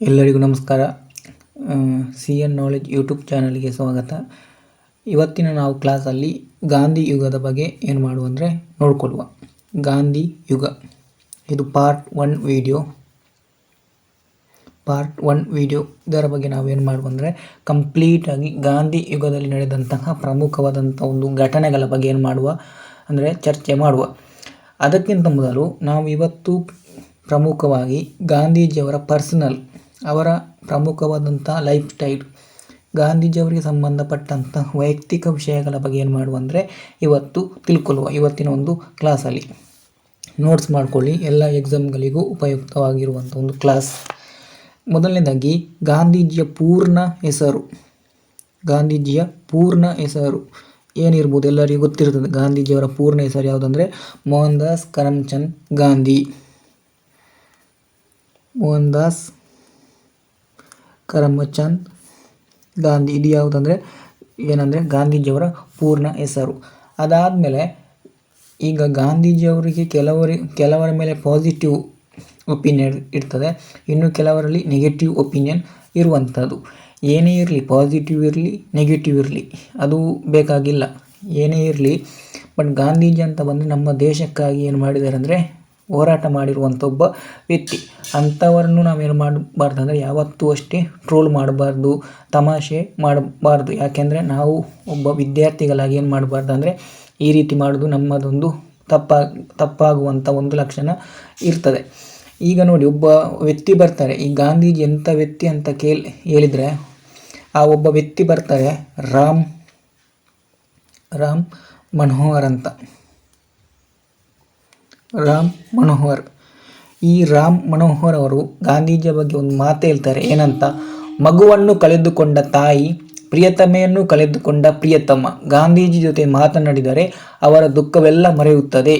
ಎಲ್ಲರಿಗೂ ನಮಸ್ಕಾರ. C N knowledge YouTube ಚಾನಲ್ಗೆ ಸ್ವಾಗತ. ಇವತ್ತಿನ ನಾವು ಕ್ಲಾಸಲ್ಲಿ ಗಾಂಧಿ ಯುಗದ ಬಗ್ಗೆ ಏನು ಮಾಡುವ ಅಂದರೆ ನೋಡ್ಕೊಳ್ಳುವ. ಗಾಂಧಿ ಯುಗ. ಇದು part one video part one video ಇದರ ಬಗ್ಗೆ ನಾವೇನು ಮಾಡುವ ಅಂದರೆ ಕಂಪ್ಲೀಟಾಗಿ ಗಾಂಧಿ ಯುಗದಲ್ಲಿ ನಡೆದಂತಹ ಪ್ರಮುಖವಾದಂಥ ಒಂದು ಘಟನೆಗಳ ಬಗ್ಗೆ ಏನು ಮಾಡುವ ಅಂದರೆ ಚರ್ಚೆ ಮಾಡುವ. ಅದಕ್ಕಿಂತ ಮೊದಲು ನಾವು ಇವತ್ತು ಪ್ರಮುಖವಾಗಿ ಗಾಂಧೀಜಿಯವರ ಪರ್ಸನಲ್ ಅವರ ಪ್ರಮುಖವಾದಂಥ ಲೈಫ್ ಸ್ಟೈಲ್. ಗಾಂಧೀಜಿಯವರಿಗೆ ಸಂಬಂಧಪಟ್ಟಂಥ ವೈಯಕ್ತಿಕ ವಿಷಯಗಳ ಬಗ್ಗೆ ಏನು ಮಾಡುವ ಅಂದರೆ ಇವತ್ತು ತಿಳ್ಕೊಳ್ಳುವ, ಇವತ್ತಿನ ಒಂದು ಕ್ಲಾಸಲ್ಲಿ ನೋಟ್ಸ್ ಮಾಡ್ಕೊಳ್ಳಿ, ಎಲ್ಲ ಎಕ್ಸಾಮ್ಗಳಿಗೂ ಉಪಯುಕ್ತವಾಗಿರುವಂಥ ಒಂದು ಕ್ಲಾಸ್ ಮೊದಲನೇದಾಗಿ, ಗಾಂಧೀಜಿಯ ಪೂರ್ಣ ಹೆಸರು. ಗಾಂಧೀಜಿಯ ಪೂರ್ಣ ಹೆಸರು. ಏನಿರ್ಬೋದು ಎಲ್ಲರಿಗೂ ಗೊತ್ತಿರ್ತದೆ, ಗಾಂಧೀಜಿಯವರ ಪೂರ್ಣ ಹೆಸರು ಯಾವುದಂದರೆ ಮೋಹನ್ ದಾಸ್ ಕರಮ್ಚಂದ್ ಗಾಂಧಿ. ಮೋಹನ್ ದಾಸ್ ಕರಮಚಂದ್ ಗಾಂಧಿ, ಇದು ಯಾವುದಂದರೆ, ಏನಂದರೆ ಗಾಂಧೀಜಿಯವರ ಪೂರ್ಣ ಹೆಸರು. ಅದಾದಮೇಲೆ ಈಗ ಗಾಂಧೀಜಿಯವರಿಗೆ ಕೆಲವರಿ, ಕೆಲವರ ಮೇಲೆ ಪಾಸಿಟಿವ್ ಒಪಿನಿಯನ್ ಇರ್ತದೆ. ಇನ್ನು ಕೆಲವರಲ್ಲಿ ನೆಗೆಟಿವ್ ಒಪಿನಿಯನ್ ಇರುವಂಥದ್ದು ಏನೇ ಇರಲಿ ಪಾಸಿಟಿವ್ ಇರಲಿ ನೆಗೆಟಿವ್ ಇರಲಿ, ಅದು ಬೇಕಾಗಿಲ್ಲ. ಏನೇ ಇರಲಿ ಬಟ್ ಗಾಂಧೀಜಿ ಅಂತ ಬಂದರೆ ನಮ್ಮ ದೇಶಕ್ಕಾಗಿ ಏನು ಮಾಡಿದ್ದಾರೆ ಅಂದರೆ ಹೋರಾಟ ಮಾಡಿರುವಂಥ ಒಬ್ಬ ವ್ಯಕ್ತಿ. ಅಂಥವರನ್ನು ನಾವೇನು ಮಾಡಬಾರ್ದು ಅಂದರೆ ಯಾವತ್ತೂ ಅಷ್ಟೇ ಟ್ರೋಲ್ ಮಾಡಬಾರ್ದು, ತಮಾಷೆ ಮಾಡಬಾರ್ದು. ಯಾಕೆಂದರೆ ನಾವು ಒಬ್ಬ ವಿದ್ಯಾರ್ಥಿಗಳಾಗಿ ಏನು ಮಾಡಬಾರ್ದು ಅಂದರೆ ಈ ರೀತಿ ಮಾಡೋದು ನಮ್ಮದೊಂದು ತಪ್ಪ, ತಪ್ಪಾಗುವಂಥ ಒಂದು ಲಕ್ಷಣ ಇರ್ತದೆ. ಈಗ ನೋಡಿ, ಒಬ್ಬ ವ್ಯಕ್ತಿ ಬರ್ತಾರೆ. ಈ ಗಾಂಧೀಜಿ ಎಂಥ ವ್ಯಕ್ತಿ ಅಂತ ಕೇಳಿ, ಹೇಳಿದರೆ ಆ ಒಬ್ಬ ವ್ಯಕ್ತಿ ಬರ್ತಾರೆ ರಾಮ್ ರಾಮ್ ಮನೋಹರ್ ಅಂತ. ರಾಮ್ ಮನೋಹರ್. ಈ ರಾಮ್ ಮನೋಹರ್ ಅವರು ಗಾಂಧೀಜಿಯ ಬಗ್ಗೆ ಒಂದು ಮಾತು ಹೇಳ್ತಾರೆ, ಏನಂತ, ಮಗುವನ್ನು ಕಳೆದುಕೊಂಡ ತಾಯಿ ಪ್ರಿಯತಮೆಯನ್ನು ಕಳೆದುಕೊಂಡ ಪ್ರಿಯತಮ. ಗಾಂಧೀಜಿ ಜೊತೆ ಮಾತನಾಡಿದರೆ ಅವರ ದುಃಖವೆಲ್ಲ ಮರೆಯುತ್ತದೆ.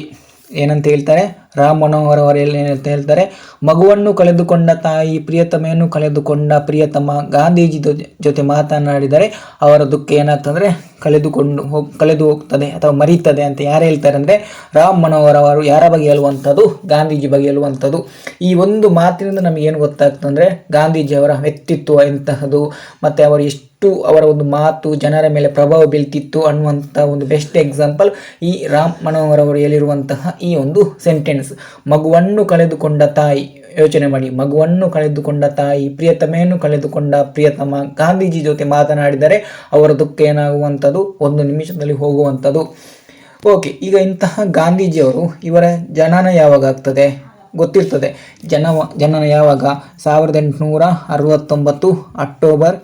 ಏನಂತ ಹೇಳ್ತಾರೆ? ರಾಮ್ ಮನೋಹರ್ ಅವರು ಏನಂತ ಹೇಳ್ತಾರೆ? ಮಗುವನ್ನು ಕಳೆದುಕೊಂಡ ತಾಯಿ ಪ್ರಿಯತಮೆಯನ್ನು ಕಳೆದುಕೊಂಡ ಪ್ರಿಯತಮ ಗಾಂಧೀಜಿ ಜೊತೆ ಮಾತನಾಡಿದರೆ ಅವರ ದುಃಖ ಏನಾಗ್ತಂದ್ರೆ ಕಳೆದುಕೊಂಡು ಹೋಗ್, ಕಳೆದು ಹೋಗ್ತದೆ ಅಥವಾ ಮರೀತದೆ ಅಂತ ಯಾರು ಹೇಳ್ತಾರೆ ಅಂದರೆ ರಾಮ್ ಮನೋಹರ್ ಅವರು ಯಾರ ಬಗ್ಗೆ ಹೇಳುವಂಥದ್ದು? ಗಾಂಧೀಜಿ ಬಗ್ಗೆ ಹೇಳುವಂಥದ್ದು. ಈ ಒಂದು ಮಾತಿನಿಂದ ನಮಗೆ ಏನು ಗೊತ್ತಾಗ್ತಂದರೆ ಗಾಂಧೀಜಿಯವರ ವ್ಯಕ್ತಿತ್ವ ಎಂತಹದ್ದು ಮತ್ತು ಅವರು ಎಷ್ಟು ಎಷ್ಟು ಅವರ ಒಂದು ಮಾತು ಜನರ ಮೇಲೆ ಪ್ರಭಾವ ಬೀಳ್ತಿತ್ತು ಅನ್ನುವಂಥ ಒಂದು ಬೆಸ್ಟ್ ಎಕ್ಸಾಂಪಲ್ ಈ ರಾಮ್ ಮನೋಹರ್ ಅವರು ಹೇಳಿರುವಂತಹ ಈ ಒಂದು ಸೆಂಟೆನ್ಸ್ ಮಗುವನ್ನು ಕಳೆದುಕೊಂಡ ತಾಯಿ, ಯೋಚನೆ ಮಾಡಿ. ಮಗುವನ್ನು ಕಳೆದುಕೊಂಡ ತಾಯಿ, ಪ್ರಿಯತಮೆಯನ್ನು ಕಳೆದುಕೊಂಡ ಪ್ರಿಯತಮ. ಗಾಂಧೀಜಿ ಜೊತೆ ಮಾತನಾಡಿದರೆ ಅವರ ದುಃಖ ಏನಾಗುವಂಥದ್ದು? ಒಂದು ನಿಮಿಷದಲ್ಲಿ ಹೋಗುವಂಥದ್ದು. ಓಕೆ, ಈಗ ಇಂತಹ ಗಾಂಧೀಜಿಯವರು ಇವರ ಜನನ ಯಾವಾಗ ಆಗ್ತದೆ? ಗೊತ್ತಿರ್ತದೆ. ಜನ ಜನನ ಯಾವಾಗ? ಸಾವಿರದ ಎಂಟುನೂರ ಅರವತ್ತೊಂಬತ್ತು ಅಕ್ಟೋಬರ್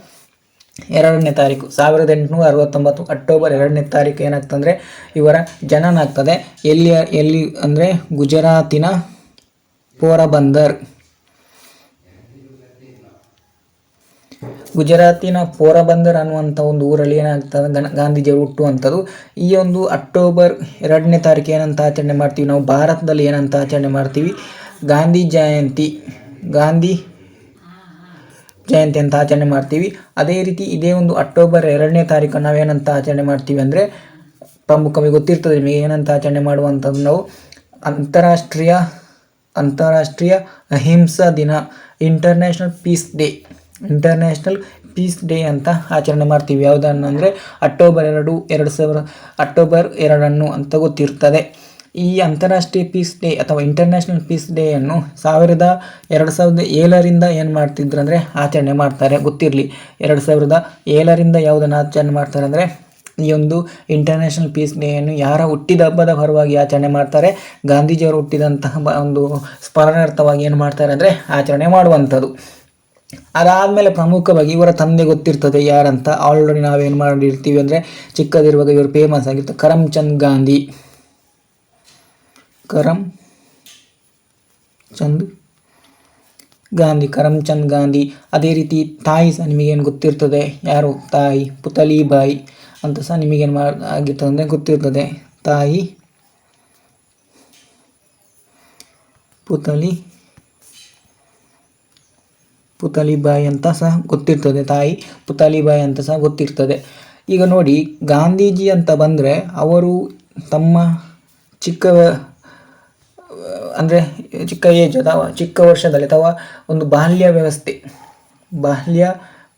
ಎರಡನೇ ತಾರೀಕು, ಸಾವಿರದ ಎಂಟುನೂರ ಅರವತ್ತೊಂಬತ್ತು ಅಕ್ಟೋಬರ್ ಎರಡನೇ ತಾರೀಕು ಏನಾಗ್ತಂದರೆ ಇವರ ಜನನ ಆಗ್ತದೆ. ಎಲ್ಲಿ ಎಲ್ಲಿ ಅಂದರೆ ಗುಜರಾತಿನ ಪೋರಬಂದರ್. ಗುಜರಾತಿನ ಪೋರಬಂದರ್ ಅನ್ನುವಂಥ ಒಂದು ಊರಲ್ಲಿ ಏನಾಗ್ತದೆ, ಗಣ, ಗಾಂಧೀಜಿಯವರು ಹುಟ್ಟುವಂಥದ್ದು. ಈ ಒಂದು ಅಕ್ಟೋಬರ್ ಎರಡನೇ ತಾರೀಕು ಏನಂತ ಆಚರಣೆ ಮಾಡ್ತೀವಿ. ನಾವು ಭಾರತದಲ್ಲಿ ಏನಂತ ಆಚರಣೆ ಮಾಡ್ತೀವಿ? ಗಾಂಧಿ ಜಯಂತಿ. ಗಾಂಧಿ ಜಯಂತಿ ಅಂತ ಆಚರಣೆ ಮಾಡ್ತೀವಿ. ಅದೇ ರೀತಿ ಇದೇ ಒಂದು ಅಕ್ಟೋಬರ್ ಎರಡನೇ ತಾರೀಕು ನಾವೇನಂತ ಆಚರಣೆ ಮಾಡ್ತೀವಿ ಅಂದರೆ ಪ್ರಮುಖವಾಗಿ ಗೊತ್ತಿರ್ತದೆ ನಿಮಗೆ ಏನಂತ ಆಚರಣೆ ಮಾಡುವಂಥದ್ದು ನಾವು. ಅಂತಾರಾಷ್ಟ್ರೀಯ ಅಂತಾರಾಷ್ಟ್ರೀಯ ಅಹಿಂಸಾ ದಿನ international peace day international peace day ಅಂತ ಆಚರಣೆ ಮಾಡ್ತೀವಿ. ಯಾವುದನ್ನು ಅಂದರೆ, ಅಕ್ಟೋಬರ್ ಎರಡು ಎರಡು ಸಾವಿರ, ಅಕ್ಟೋಬರ್ ಎರಡನ್ನು ಅಂತ ಗೊತ್ತಿರ್ತದೆ. ಈ ಅಂತಾರಾಷ್ಟ್ರೀಯ ಪೀಸ್ ಡೇ ಅಥವಾ ಇಂಟರ್ನ್ಯಾಷನಲ್ ಪೀಸ್ ಡೇಯನ್ನು ಸಾವಿರದ ಎರಡು ಸಾವಿರದ ಏಳರಿಂದ ಏನು ಮಾಡ್ತಿದ್ರು ಅಂದರೆ ಆಚರಣೆ ಮಾಡ್ತಾರೆ, ಗೊತ್ತಿರಲಿ. ಎರಡು ಸಾವಿರದ ಏಳರಿಂದ ಯಾವುದನ್ನು ಆಚರಣೆ ಮಾಡ್ತಾರೆ ಅಂದರೆ ಈ ಒಂದು ಇಂಟರ್ನ್ಯಾಷನಲ್ ಪೀಸ್ ಡೇಯನ್ನು ಯಾರ ಹುಟ್ಟಿದ ಹಬ್ಬದ ಪರವಾಗಿ ಆಚರಣೆ ಮಾಡ್ತಾರೆ ಗಾಂಧೀಜಿಯವರು ಹುಟ್ಟಿದಂತಹ ಒಂದು ಸ್ಮರಣಾರ್ಥವಾಗಿ ಏನು ಮಾಡ್ತಾರೆ ಅಂದರೆ ಆಚರಣೆ ಮಾಡುವಂಥದ್ದು. ಅದಾದಮೇಲೆ ಪ್ರಮುಖವಾಗಿ ಇವರ ತಂದೆ ಗೊತ್ತಿರ್ತದೆ ಯಾರಂತ. ಆಲ್ರೆಡಿ ನಾವೇನು ಮಾಡಿರ್ತೀವಿ ಅಂದರೆ ಚಿಕ್ಕದಿರುವಾಗ ಇವರು ಫೇಮಸ್ ಆಗಿರ್ತಾರೆ, ಕರಮ್ಚಂದ್ ಗಾಂಧಿ. ಕರಮ್ ಚಂದ್. ಗಾಂಧಿ ಕರಮ್ಚಂದ್ ಗಾಂಧಿ. ಅದೇ ರೀತಿ ತಾಯಿ ಸಹ ನಿಮಗೇನು ಗೊತ್ತಿರ್ತದೆ? ಯಾರು? ತಾಯಿ. ಪುತಲಿ ಬಾಯಿ ಅಂತ ಸಹ ನಿಮಗೇನು ಮಾ ಆಗಿರ್ತದೆ ಅಂದರೆ ಗೊತ್ತಿರ್ತದೆ. ತಾಯಿ. ಪುತಲಿ. ಪುತಲಿಬಾಯಿ ಅಂತ ಸಹ ಗೊತ್ತಿರ್ತದೆ. ತಾಯಿ ಪುತಲಿಬಾಯಿ ಅಂತ ಸಹ ಗೊತ್ತಿರ್ತದೆ. ಈಗ ನೋಡಿ, ಗಾಂಧೀಜಿ ಅಂತ ಬಂದರೆ ಅವರು ತಮ್ಮ ಚಿಕ್ಕ ಅಂದರೆ ಚಿಕ್ಕ ಏಜ್ ಅಥವಾ ಚಿಕ್ಕ ವರ್ಷದಲ್ಲಿ ಅಥವಾ ಒಂದು ಬಾಲ್ಯ ವ್ಯವಸ್ಥೆ, ಬಾಲ್ಯ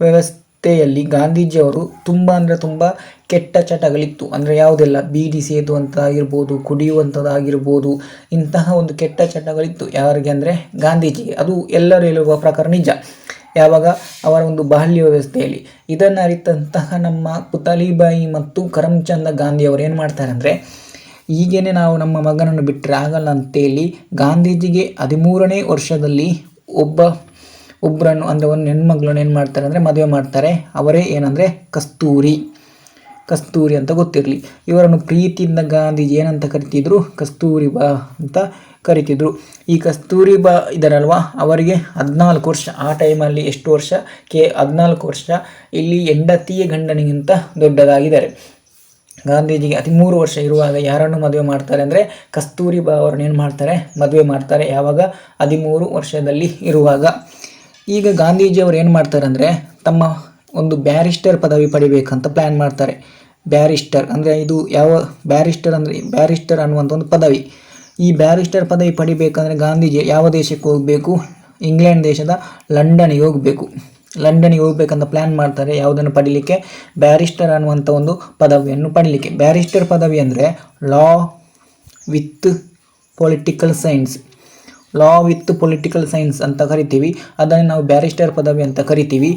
ವ್ಯವಸ್ಥೆಯಲ್ಲಿ ಗಾಂಧೀಜಿಯವರು ತುಂಬ ಅಂದರೆ ತುಂಬ ಕೆಟ್ಟ ಚಟಗಳಿತ್ತು. ಅಂದರೆ ಯಾವುದೆಲ್ಲ? ಬೀಡಿ ಸೇದುವಂಥದ್ದಾಗಿರ್ಬೋದು ಕುಡಿಯುವಂಥದ್ದಾಗಿರ್ಬೋದು ಇಂತಹ ಒಂದು ಕೆಟ್ಟ ಚಟಗಳಿತ್ತು. ಯಾರಿಗೆ ಅಂದರೆ ಗಾಂಧೀಜಿಗೆ. ಅದು ಎಲ್ಲರೂ ಹೇಳುವ ಪ್ರಕಾರ ನಿಜ. ಯಾವಾಗ? ಅವರ ಒಂದು ಬಾಲ್ಯ ವ್ಯವಸ್ಥೆಯಲ್ಲಿ. ಇದನ್ನು ಅರಿತಂತಹ ನಮ್ಮ ಪುತಲಿಬಾಯಿ ಮತ್ತು ಕರಮ್ಚಂದ ಗಾಂಧಿಯವರು ಏನು ಮಾಡ್ತಾರೆ ಅಂದರೆ ಈಗೇನೆ ನಾವು ನಮ್ಮ ಮಗನನ್ನು ಬಿಟ್ಟರೆ ಆಗಲ್ಲ ಅಂತೇಳಿ ಗಾಂಧೀಜಿಗೆ ಹದಿಮೂರನೇ ವರ್ಷದಲ್ಲಿ ಒಬ್ಬ ಒಬ್ಬರನ್ನು ಅಂದರೆ ಒಂದು ಹೆಣ್ಮಗಳನ್ನು ಏನು ಮಾಡ್ತಾರೆ ಅಂದರೆ ಮದುವೆ ಮಾಡ್ತಾರೆ. ಅವರೇ ಏನಂದರೆ ಕಸ್ತೂರಿ ಕಸ್ತೂರಿ ಅಂತ ಗೊತ್ತಿರಲಿ. ಇವರನ್ನು ಪ್ರೀತಿಯಿಂದ ಗಾಂಧೀಜಿ ಏನಂತ ಕರಿತಿದ್ರು? ಕಸ್ತೂರಿ ಬಾ ಅಂತ ಕರಿತಿದ್ರು. ಈ ಕಸ್ತೂರಿ ಬಾ ಇದರಲ್ವಾ, ಅವರಿಗೆ ಹದಿನಾಲ್ಕು ವರ್ಷ, ಆ ಟೈಮಲ್ಲಿ ಎಷ್ಟು ವರ್ಷ? ಕೆ, ಹದಿನಾಲ್ಕು ವರ್ಷ. ಇಲ್ಲಿ ಹೆಂಡತಿಯ ಗಂಡನಿಗಿಂತ ದೊಡ್ಡದಾಗಿದ್ದಾರೆ. ಗಾಂಧೀಜಿಗೆ ಹದಿಮೂರು ವರ್ಷ ಇರುವಾಗ ಯಾರನ್ನು ಮದುವೆ ಮಾಡ್ತಾರೆ ಅಂದರೆ ಕಸ್ತೂರಿ ಬಾ ಅವರನ್ನು ಏನು ಮಾಡ್ತಾರೆ? ಮದುವೆ ಮಾಡ್ತಾರೆ ಯಾವಾಗ? ಹದಿಮೂರು ವರ್ಷದಲ್ಲಿ ಇರುವಾಗ. ಈಗ ಗಾಂಧೀಜಿಯವರು ಏನು ಮಾಡ್ತಾರೆ ಅಂದರೆ ತಮ್ಮ ಒಂದು ಬ್ಯಾರಿಸ್ಟರ್ ಪದವಿ ಪಡಿಬೇಕಂತ ಪ್ಲ್ಯಾನ್ ಮಾಡ್ತಾರೆ. ಬ್ಯಾರಿಸ್ಟರ್ ಅಂದರೆ ಇದು ಯಾವ ಬ್ಯಾರಿಸ್ಟರ್ ಅಂದರೆ ಬ್ಯಾರಿಸ್ಟರ್ ಅನ್ನುವಂಥ ಒಂದು ಪದವಿ. ಈ ಬ್ಯಾರಿಸ್ಟರ್ ಪದವಿ ಪಡಿಬೇಕಂದ್ರೆ ಗಾಂಧೀಜಿ ಯಾವ ದೇಶಕ್ಕೆ ಹೋಗಬೇಕು? ಇಂಗ್ಲೆಂಡ್ ದೇಶದ ಲಂಡನಿಗೆ ಹೋಗಬೇಕು. ಲಂಡನಿಗೆ ಹೋಗ್ಬೇಕಂತ ಪ್ಲ್ಯಾನ್ ಮಾಡ್ತಾರೆ. ಯಾವುದನ್ನು ಪಡಿಲಿಕ್ಕೆ? ಬ್ಯಾರಿಸ್ಟರ್ ಅನ್ನುವಂಥ ಒಂದು ಪದವಿಯನ್ನು ಪಡೀಲಿಕ್ಕೆ. ಬ್ಯಾರಿಸ್ಟರ್ ಪದವಿ ಅಂದರೆ law with political science law with political science ಅಂತ ಕರಿತೀವಿ. ಅದನ್ನು ನಾವು ಬ್ಯಾರಿಸ್ಟರ್ ಪದವಿ ಅಂತ ಕರಿತೀವಿ.